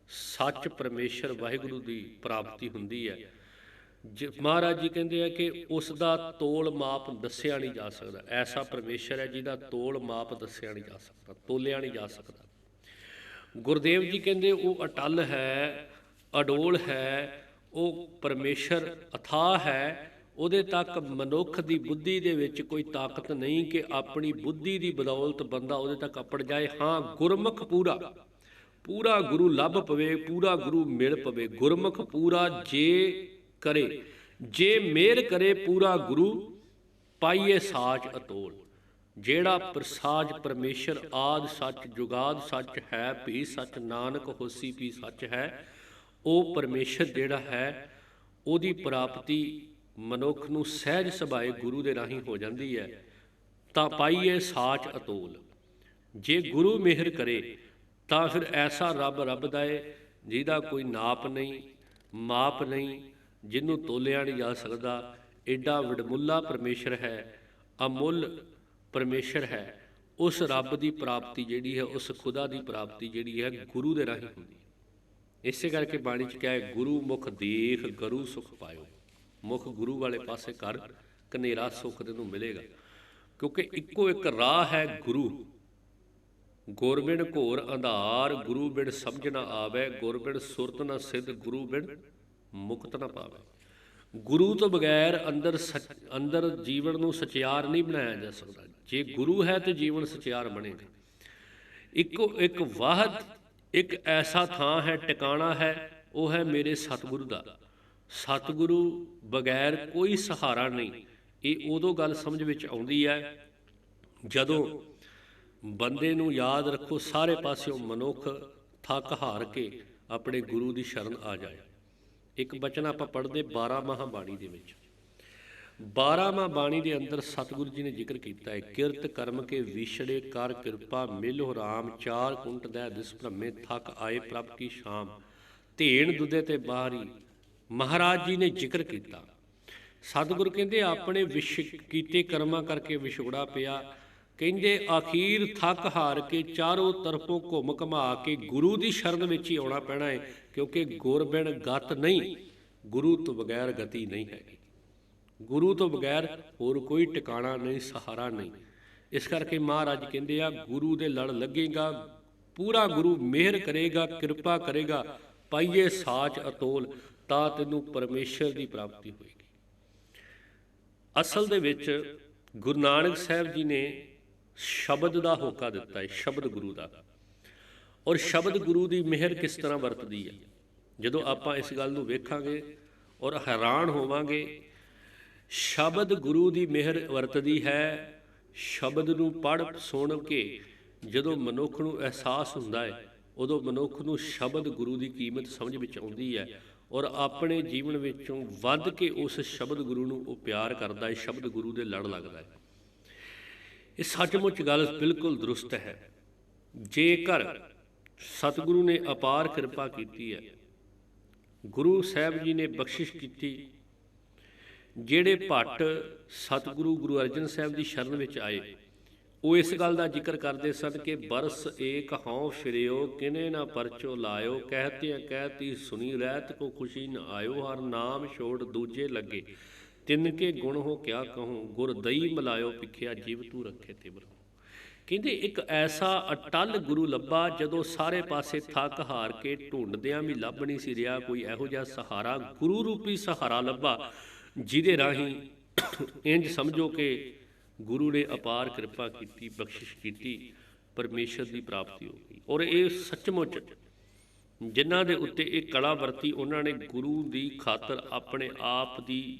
A: ਸੱਚ ਪਰਮੇਸ਼ਰ ਵਾਹਿਗੁਰੂ ਦੀ ਪ੍ਰਾਪਤੀ ਹੁੰਦੀ ਹੈ ਜ- ਮਹਾਰਾਜ ਜੀ ਕਹਿੰਦੇ ਆ ਕਿ ਉਸ ਦਾ ਤੋਲ ਮਾਪ ਦੱਸਿਆ ਨਹੀਂ ਜਾ ਸਕਦਾ। ਐਸਾ ਪਰਮੇਸ਼ਰ ਹੈ ਜਿਹਦਾ ਤੋਲ ਮਾਪ ਦੱਸਿਆ ਨਹੀਂ ਜਾ ਸਕਦਾ, ਤੋਲਿਆ ਨਹੀਂ ਜਾ ਸਕਦਾ। ਗੁਰਦੇਵ ਜੀ ਕਹਿੰਦੇ, ਉਹ ਅਟਲ ਹੈ, ਅਡੋਲ ਹੈ, ਉਹ ਪਰਮੇਸ਼ਰ ਅਥਾਹ ਹੈ ਉਹਦੇ ਤੱਕ ਮਨੁੱਖ ਦੀ ਬੁੱਧੀ ਦੇ ਵਿੱਚ ਕੋਈ ਤਾਕਤ ਨਹੀਂ ਕਿ ਆਪਣੀ ਬੁੱਧੀ ਦੀ ਬਦੌਲਤ ਬੰਦਾ ਉਹਦੇ ਤੱਕ ਅਪੜ ਜਾਏ। ਹਾਂ, ਗੁਰਮੁਖ ਪੂਰਾ। ਪੂਰਾ ਗੁਰੂ ਲੱਭ ਪਵੇ, ਪੂਰਾ ਗੁਰੂ ਮਿਲ ਪਵੇ। ਗੁਰਮੁਖ ਪੂਰਾ ਜੇ ਕਰੇ, ਜੇ ਮੇਰ ਕਰੇ ਪੂਰਾ ਗੁਰੂ, ਪਾਈਏ ਸਾਚ ਅਤੋਲ। ਜਿਹੜਾ ਪ੍ਰਸਾਜ ਪਰਮੇਸ਼ਰ ਆਦ ਸੱਚ, ਜੁਗਾਦ ਸੱਚ ਹੈ, ਭੀ ਸੱਚ, ਨਾਨਕ ਹੋਸੀ ਭੀ ਸੱਚ ਹੈ, ਉਹ ਪਰਮੇਸ਼ਰ ਜਿਹੜਾ ਹੈ, ਉਹਦੀ ਪ੍ਰਾਪਤੀ ਮਨੁੱਖ ਨੂੰ ਸਹਿਜ ਸਭਾਏ ਗੁਰੂ ਦੇ ਰਾਹੀਂ ਹੋ ਜਾਂਦੀ ਹੈ, ਤਾਂ ਪਾਈਏ ਸਾਚ ਅਤੋਲ। ਜੇ ਗੁਰੂ ਮਿਹਰ ਕਰੇ, ਤਾਂ ਫਿਰ ਐਸਾ ਰੱਬ ਰੱਬ ਦਾ ਏ, ਜਿਹਦਾ ਕੋਈ ਨਾਪ ਨਹੀਂ, ਮਾਪ ਨਹੀਂ, ਜਿਹਨੂੰ ਤੋਲਿਆ ਨਹੀਂ ਜਾ ਸਕਦਾ। ਐਡਾ ਵਡਮੁੱਲਾ ਪਰਮੇਸ਼ਰ ਹੈ, ਅਮੁੱਲ ਪਰਮੇਸ਼ਰ ਹੈ। ਉਸ ਰੱਬ ਦੀ ਪ੍ਰਾਪਤੀ ਜਿਹੜੀ ਹੈ, ਉਸ ਖੁਦਾ ਦੀ ਪ੍ਰਾਪਤੀ ਜਿਹੜੀ ਹੈ, ਗੁਰੂ ਦੇ ਰਾਹੀਂ ਹੁੰਦੀ ਹੈ। ਇਸੇ ਕਰਕੇ ਬਾਣੀ ਚ ਕਿਹਾ ਹੈ, ਗੁਰੂ ਮੁਖ ਦੇਖ, ਗੁਰੂ ਸੁਖ ਪਾਇਓ। ਮੁਖ ਗੁਰੂ ਵਾਲੇ ਪਾਸੇ ਕਰ ਕਨੇਰਾ ਸੁਖ ਤੈਨੂੰ ਮਿਲੇਗਾ। ਕਿਉਂਕਿ ਇੱਕੋ ਇੱਕ ਰਾਹ ਹੈ ਗੁਰੂ। ਗੁਰਬਿਨ ਘੋਰ ਅੰਧਾਰ, ਗੁਰੂ ਬਿਨ ਸਮਝ ਨਾ ਆਵੇ ਗੁਰਬਿਨ ਸੁਰਤ ਨਾ ਸਿੱਧ, ਗੁਰੂ ਬਿਨ ਮੁਕਤ ਨਾ ਪਾਵੇ। ਗੁਰੂ ਤੋਂ ਬਗੈਰ ਅੰਦਰ ਸੱਚ- ਅੰਦਰ ਜੀਵਨ ਨੂੰ ਸਚਿਆਰ ਨਹੀਂ ਬਣਾਇਆ ਜਾ ਸਕਦਾ। ਜੇ ਗੁਰੂ ਹੈ ਤੇ ਜੀਵਨ ਸਚਿਆਰ ਬਣੇਗਾ। ਇੱਕੋ ਇੱਕ ਵਾਹਦ, ਇੱਕ ਐਸਾ ਥਾਂ ਹੈ, ਟਿਕਾਣਾ ਹੈ, ਉਹ ਹੈ ਮੇਰੇ ਸਤਿਗੁਰੂ ਦਾ। ਸਤਿਗੁਰੂ ਬਗੈਰ ਕੋਈ ਸਹਾਰਾ ਨਹੀਂ। ਇਹ ਉਦੋਂ ਗੱਲ ਸਮਝ ਵਿੱਚ ਆਉਂਦੀ ਹੈ ਜਦੋਂ ਬੰਦੇ ਨੂੰ ਯਾਦ ਰੱਖੋ, ਸਾਰੇ ਪਾਸਿਓਂ ਮਨੁੱਖ ਥੱਕ ਹਾਰ ਕੇ ਆਪਣੇ ਗੁਰੂ ਦੀ ਸ਼ਰਨ ਆ ਜਾਏ। ਇੱਕ ਬਚਨ ਆਪਾਂ ਪੜ੍ਹਦੇ 12 ਮਹਾਂ ਬਾਣੀ ਦੇ ਵਿੱਚ। 12 ਮਹਾਂ ਬਾਣੀ ਦੇ ਅੰਦਰ ਸਤਿਗੁਰੂ ਜੀ ਨੇ ਜ਼ਿਕਰ ਕੀਤਾ ਹੈ, ਕਿਰਤ ਕਰਮ ਕੇ ਵਿਛੜੇ ਕਰ ਕਿਰਪਾ, ਮਿਲੋ ਰਾਮ, ਚਾਰ ਕੁੰਟ ਦਾ ਦਿਸ ਭ੍ਰਮੇ ਥੱਕ ਆਏ ਪ੍ਰਭ ਕੀ ਸ਼ਾਮ। ਧੇਣ ਦੁੱਧੇ ਤੇ ਬਾਹਰੀ ਮਹਾਰਾਜ ਜੀ ਨੇ ਜ਼ਿਕਰ ਕੀਤਾ। ਸਤਿਗੁਰ ਕਹਿੰਦੇ, ਆਪਣੇ ਵਿਸ਼ ਕੀਤੇ ਕਰਮਾਂ ਕਰਕੇ ਵਿਛੋੜਾ ਪਿਆ। ਕਹਿੰਦੇ ਆਖੀਰ ਥੱਕ ਹਾਰ ਕੇ ਚਾਰੋਂ ਤਰਫੋਂ ਘੁੰਮ ਘਮਾ ਕੇ ਗੁਰੂ ਦੀ ਸ਼ਰਨ ਵਿੱਚ ਹੀ ਆਉਣਾ ਪੈਣਾ ਹੈ ਕਿਉਂਕਿ ਗੁਰ ਬਿਨ ਗਤ ਨਹੀਂ, ਗੁਰੂ ਤੋਂ ਬਗੈਰ ਗਤੀ ਨਹੀਂ ਹੈਗੀ। ਗੁਰੂ ਤੋਂ ਬਗੈਰ ਹੋਰ ਕੋਈ ਟਿਕਾਣਾ ਨਹੀਂ, ਸਹਾਰਾ ਨਹੀਂ। ਇਸ ਕਰਕੇ ਮਹਾਰਾਜ ਕਹਿੰਦੇ ਆ, ਗੁਰੂ ਦੇ ਲੜ ਲੱਗੇਗਾ, ਪੂਰਾ ਗੁਰੂ ਮਿਹਰ ਕਰੇਗਾ, ਕਿਰਪਾ ਕਰੇਗਾ। ਪਾਈਏ ਸਾਚ ਅਤੋਲ ਤਾਂ ਤੈਨੂੰ ਪਰਮੇਸ਼ਰ ਦੀ ਪ੍ਰਾਪਤੀ ਹੋਏਗੀ। ਅਸਲ ਦੇ ਵਿੱਚ ਗੁਰੂ ਨਾਨਕ ਸਾਹਿਬ ਜੀ ਨੇ ਸ਼ਬਦ ਦਾ ਹੋਕਾ ਦਿੱਤਾ ਹੈ, ਸ਼ਬਦ ਗੁਰੂ ਦਾ। ਔਰ ਸ਼ਬਦ ਗੁਰੂ ਦੀ ਮਿਹਰ ਕਿਸ ਤਰ੍ਹਾਂ ਵਰਤਦੀ ਹੈ? ਜਦੋਂ ਆਪਾਂ ਇਸ ਗੱਲ ਨੂੰ ਵੇਖਾਂਗੇ ਔਰ ਹੈਰਾਨ ਹੋਵਾਂਗੇ, ਸ਼ਬਦ ਗੁਰੂ ਦੀ ਮਿਹਰ ਵਰਤਦੀ ਹੈ, ਸ਼ਬਦ ਨੂੰ ਪੜ੍ਹ ਸੁਣ ਕੇ ਜਦੋਂ ਮਨੁੱਖ ਨੂੰ ਅਹਿਸਾਸ ਹੁੰਦਾ ਹੈ, ਉਦੋਂ ਮਨੁੱਖ ਨੂੰ ਸ਼ਬਦ ਗੁਰੂ ਦੀ ਕੀਮਤ ਸਮਝ ਵਿੱਚ ਆਉਂਦੀ ਹੈ। ਔਰ ਆਪਣੇ ਜੀਵਨ ਵਿੱਚੋਂ ਵੱਧ ਕੇ ਉਸ ਸ਼ਬਦ ਗੁਰੂ ਨੂੰ ਉਹ ਪਿਆਰ ਕਰਦਾ ਹੈ, ਸ਼ਬਦ ਗੁਰੂ ਦੇ ਲੜ ਲੱਗਦਾ ਹੈ। ਇਹ ਸੱਚਮੁੱਚ ਗੱਲ ਬਿਲਕੁਲ ਦਰੁਸਤ ਹੈ। ਜੇਕਰ ਸਤਿਗੁਰੂ ਨੇ ਅਪਾਰ ਕਿਰਪਾ ਕੀਤੀ ਹੈ, ਗੁਰੂ ਸਾਹਿਬ ਜੀ ਨੇ ਬਖਸ਼ਿਸ਼ ਕੀਤੀ, ਜਿਹੜੇ ਭੱਟ ਸਤਿਗੁਰੂ ਗੁਰੂ ਅਰਜਨ ਸਾਹਿਬ ਦੀ ਸ਼ਰਨ ਵਿੱਚ ਆਏ ਉਹ ਇਸ ਗੱਲ ਦਾ ਜ਼ਿਕਰ ਕਰਦੇ ਸਨ ਕਿ ਬਰਸ ਏਕ ਹਉ ਫਿਰਿਓ ਕਿਨੇ ਨਾ ਪਰਚੋ ਲਾਇਓ, ਕਹਤਿਆਂ ਕਹਿਤੀ ਸੁਣੀ, ਰਹਿਤ ਕੋ ਖੁਸ਼ੀ ਨ ਆਇਓ, ਹਰ ਨਾਮ ਛੋੜ ਦੂਜੇ ਲੱਗੇ। ਤਿੰਨ ਕੇ ਗੁਣ ਹੋ ਕਿਆ ਕਹੂੰ, ਗੁਰ ਦਈ ਮਲਾਇਓ ਪਿਖਿਆ ਜੀਵ ਤੂ ਰੱਖੇ ਤੇ ਬਰੋ ਕਹਿੰਦੇ ਇੱਕ ਐਸਾ ਅਟਲ ਗੁਰੂ ਲੱਭਾ, ਜਦੋਂ ਸਾਰੇ ਪਾਸੇ ਥੱਕ ਹਾਰ ਕੇ ਢੂੰਡਦਿਆਂ ਵੀ ਲੱਭ ਨਹੀਂ ਸੀ ਰਿਹਾ, ਕੋਈ ਇਹੋ ਜਿਹਾ ਸਹਾਰਾ, ਗੁਰੂ ਰੂਪੀ ਸਹਾਰਾ ਲੱਭਾ, ਜਿਹਦੇ ਰਾਹੀਂ ਇੰਜ ਸਮਝੋ ਕਿ ਗੁਰੂ ਨੇ ਅਪਾਰ ਕਿਰਪਾ ਕੀਤੀ, ਬਖਸ਼ਿਸ਼ ਕੀਤੀ, ਪਰਮੇਸ਼ਰ ਦੀ ਪ੍ਰਾਪਤੀ ਹੋ ਗਈ। ਔਰ ਇਹ ਸੱਚਮੁੱਚ ਜਿਨ੍ਹਾਂ ਦੇ ਉੱਤੇ ਇਹ ਕਲਾ ਵਰਤੀ, ਉਹਨਾਂ ਨੇ ਗੁਰੂ ਦੀ ਖਾਤਰ ਆਪਣੇ ਆਪ ਦੀ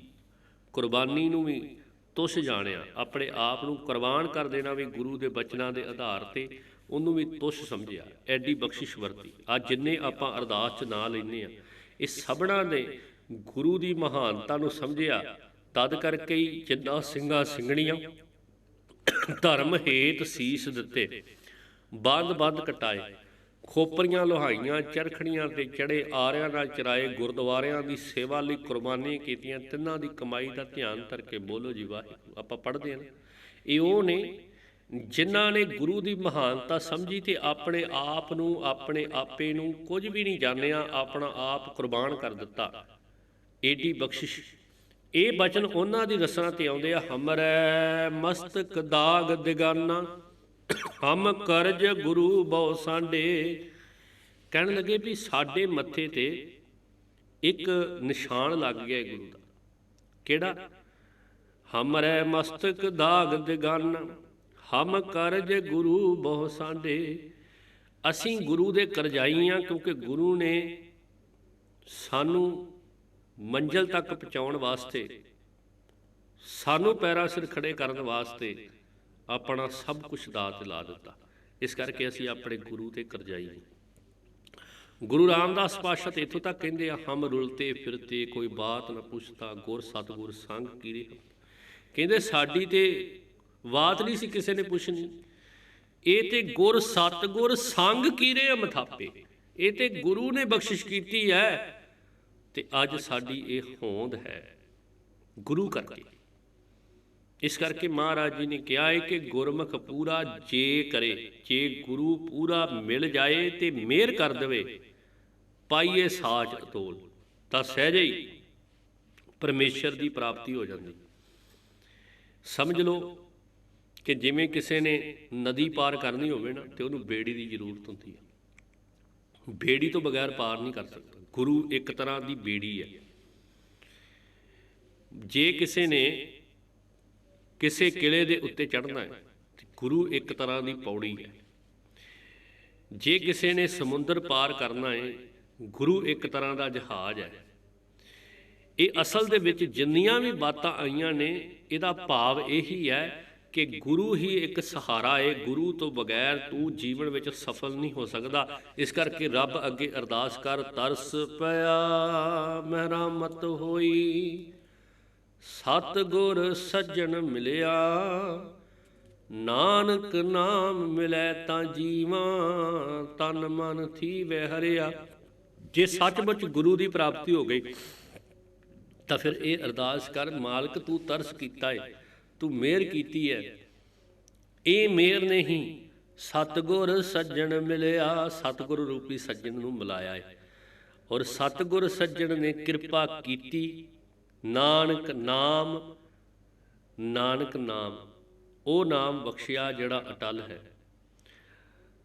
A: ਕੁਰਬਾਨੀ ਨੂੰ ਵੀ ਤੁਸ਼ ਜਾਣਿਆ, ਆਪਣੇ ਆਪ ਨੂੰ ਕੁਰਬਾਨ ਕਰ ਦੇਣਾ ਵੀ ਗੁਰੂ ਦੇ ਬਚਨਾਂ ਦੇ ਆਧਾਰ ਤੇ ਉਹਨੂੰ ਵੀ ਤੁਸ਼ ਸਮਝਿਆ, ਐਡੀ ਬਖਸ਼ਿਸ਼ ਵਰਤੀ। ਆ ਜਿੰਨੇ ਆਪਾਂ ਅਰਦਾਸ ਚ ਨਾਂ ਲੈਨੇ ਆ ਇਹ ਸਭਨਾਂ ਨੇ ਗੁਰੂ ਦੀ ਮਹਾਨਤਾ ਨੂੰ ਸਮਝਿਆ ਤਦ ਕਰਕੇ ਹੀ ਜਿੰਨਾ ਸਿੰਘਾਂ ਸਿੰਘਣੀਆਂ ਧਰਮ ਹੇਤ ਸੀਸ ਦਿੱਤੇ। ਬੰਦ ਬੰਦ ਕਟਾਏ। ਖੋਪਰੀਆਂ ਲੋਹਾਈਆਂ, ਚਰਖੜੀਆਂ ਤੇ ਚੜੇ ਆਰਿਆਂ ਨਾਲ ਚਰਾਏ ਗੁਰਦੁਆਰਿਆਂ ਦੀ ਸੇਵਾ ਲਈ ਕੁਰਬਾਨੀਆਂ ਕੀਤੀਆਂ। ਤਿੰਨਾਂ ਦੀ ਕਮਾਈ ਦਾ ਧਿਆਨ ਧਰ ਕੇ ਬੋਲੋ ਜੀ ਵਾਹਿਗੁਰੂ ਆਪਾਂ ਪੜ੍ਹਦੇ ਹਾਂ ਇਹ ਉਹ ਨੇ ਜਿਨ੍ਹਾਂ ਨੇ ਗੁਰੂ ਦੀ ਮਹਾਨਤਾ ਸਮਝੀ ਤੇ ਆਪਣੇ ਆਪ ਨੂੰ, ਆਪਣੇ ਆਪੇ ਨੂੰ ਕੁਝ ਵੀ ਨਹੀਂ ਜਾਣਿਆ, ਆਪਣਾ ਆਪ ਕੁਰਬਾਨ ਕਰ ਦਿੱਤਾ। ਏਡੀ ਬਖਸ਼ਿਸ਼ ਇਹ ਬਚਨ ਉਹਨਾਂ ਦੀ ਰਸਨਾ ਤੇ ਆਉਂਦੇ ਆ, ਹਮਰੈ ਮਸਤਕ ਦਾਗ ਦਿਗਾਨਾ, ਹਮ ਕਰਜ ਗੁਰੂ ਬਹੁ ਸਾਂਡੇ ਕਹਿਣ ਲੱਗੇ ਵੀ ਸਾਡੇ ਮੱਥੇ ਤੇ ਇੱਕ ਨਿਸ਼ਾਨ ਲੱਗ ਗਿਆ ਗੁਰੂ ਦਾ। ਕਿਹੜਾ? ਹਮਰੈ ਮਸਤਕ ਦਾਗ ਦਿਗਾਨਾ, ਹਮ ਕਰਜ ਗੁਰੂ ਬਹੁ ਸਾਂਡੇ ਅਸੀਂ ਗੁਰੂ ਦੇ ਕਰਜਾਈ ਆ ਕਿਉਂਕਿ ਗੁਰੂ ਨੇ ਸਾਨੂੰ ਮੰਜ਼ਲ ਤੱਕ ਪਹੁੰਚਾਉਣ ਵਾਸਤੇ, ਸਾਨੂੰ ਪੈਰਾਂ ਸਿਰ ਖੜੇ ਕਰਨ ਵਾਸਤੇ ਆਪਣਾ ਸਭ ਕੁਝ ਦਾਤ ਲਾ ਦਿੱਤਾ। ਇਸ ਕਰਕੇ ਅਸੀਂ ਆਪਣੇ ਗੁਰੂ ਤੇ ਕਰਜਾਈ ਗੁਰੂ ਰਾਮਦਾਸ ਪਾਤਸ਼ਾਹ ਤੇ ਇੱਥੋਂ ਤੱਕ ਕਹਿੰਦੇ ਆ, ਹਮ ਰੁਲਤੇ ਫਿਰਤੇ, ਕੋਈ ਬਾਤ ਨਾ ਪੁੱਛਤਾ, ਗੁਰ ਸਤਗੁਰ ਸੰਗ ਕੀਰੇ ਕਹਿੰਦੇ, ਸਾਡੀ ਤੇ ਬਾਤ ਨਹੀਂ ਸੀ ਕਿਸੇ ਨੇ ਪੁੱਛਣੀ। ਇਹ ਤੇ ਗੁਰ ਸਤਗੁਰ ਸੰਗ ਕੀਰੇ ਅਮਥਾਪੇ ਇਹ ਤੇ ਗੁਰੂ ਨੇ ਬਖਸ਼ਿਸ਼ ਕੀਤੀ ਹੈ। ਤੇ ਅੱਜ ਸਾਡੀ ਇਹ ਹੋਂਦ ਹੈ ਗੁਰੂ ਕਰਕੇ। ਇਸ ਕਰਕੇ ਮਹਾਰਾਜ ਜੀ ਨੇ ਕਿਹਾ ਹੈ ਕਿ ਗੁਰਮੁਖ ਪੂਰਾ ਜੇ ਕਰੇ, ਜੇ ਗੁਰੂ ਪੂਰਾ ਮਿਲ ਜਾਏ ਤੇ ਮਿਹਰ ਕਰ ਦੇਵੇ, ਪਾਈਏ ਸਾਚ ਅਤੋਲ, ਤਾਂ ਸਹਿਜੇ ਹੀ ਪਰਮੇਸ਼ਰ ਦੀ ਪ੍ਰਾਪਤੀ ਹੋ ਜਾਂਦੀ। ਸਮਝ ਲਓ ਕਿ ਜਿਵੇਂ ਕਿਸੇ ਨੇ ਨਦੀ ਪਾਰ ਕਰਨੀ ਹੋਵੇ ਨਾ, ਤੇ ਉਹਨੂੰ ਬੇੜੀ ਦੀ ਜ਼ਰੂਰਤ ਹੁੰਦੀ ਹੈ। ਬੇੜੀ ਤੋਂ ਬਗੈਰ ਪਾਰ ਨਹੀਂ ਕਰ ਸਕਦਾ। ਗੁਰੂ ਇੱਕ ਤਰ੍ਹਾਂ ਦੀ ਬੇੜੀ ਹੈ। ਜੇ ਕਿਸੇ ਨੇ ਕਿਸੇ ਕਿਲੇ ਦੇ ਉੱਤੇ ਚੜ੍ਹਨਾ ਹੈ ਗੁਰੂ ਇੱਕ ਤਰ੍ਹਾਂ ਦੀ ਪੌੜੀ ਹੈ। ਜੇ ਕਿਸੇ ਨੇ ਸਮੁੰਦਰ ਪਾਰ ਕਰਨਾ ਹੈ, ਗੁਰੂ ਇੱਕ ਤਰ੍ਹਾਂ ਦਾ ਜਹਾਜ਼ ਹੈ। ਇਹ ਅਸਲ ਦੇ ਵਿੱਚ ਜਿੰਨੀਆਂ ਵੀ ਬਾਤਾਂ ਆਈਆਂ ਨੇ, ਇਹਦਾ ਭਾਵ ਇਹੀ ਹੈ ਕਿ ਗੁਰੂ ਹੀ ਇੱਕ ਸਹਾਰਾ ਹੈ ਗੁਰੂ ਤੋਂ ਬਗੈਰ ਤੂੰ ਜੀਵਨ ਵਿੱਚ ਸਫਲ ਨਹੀਂ ਹੋ ਸਕਦਾ। ਇਸ ਕਰਕੇ ਰੱਬ ਅੱਗੇ ਅਰਦਾਸ ਕਰ, ਤਰਸ ਪਿਆ, ਮਹਿਰਾਮਤ ਹੋਈ। ਸਤ ਗੁਰ ਸੱਜਣ ਮਿਲਿਆ, ਨਾਨਕ ਨਾਮ ਮਿਲੈ ਤਾਂ ਜੀਵਾਂ, ਤਨ ਮਨ ਥੀਵੇ ਹਰਿਆ। ਜੇ ਸੱਚਮੁੱਚ ਗੁਰੂ ਦੀ ਪ੍ਰਾਪਤੀ ਹੋ ਗਈ, ਤਾਂ ਫਿਰ ਇਹ ਅਰਦਾਸ ਕਰ, ਮਾਲਕ ਤੂੰ ਤਰਸ ਕੀਤਾ ਏ। ਤੂੰ ਮਿਹਰ ਕੀਤੀ ਹੈ ਇਹ ਮਿਹਰ ਨਹੀਂ, ਸਤਗੁਰ ਸੱਜਣ ਮਿਲਿਆ, ਸਤਗੁਰ ਰੂਪੀ ਸੱਜਣ ਨੂੰ ਮਿਲਾਇਆ ਹੈ ਔਰ ਸਤਗੁਰ ਸੱਜਣ ਨੇ ਕਿਰਪਾ ਕੀਤੀ, ਨਾਨਕ ਨਾਮ ਨਾਨਕ ਨਾਮ, ਉਹ ਨਾਮ ਬਖਸ਼ਿਆ ਜਿਹੜਾ ਅਟਲ ਹੈ।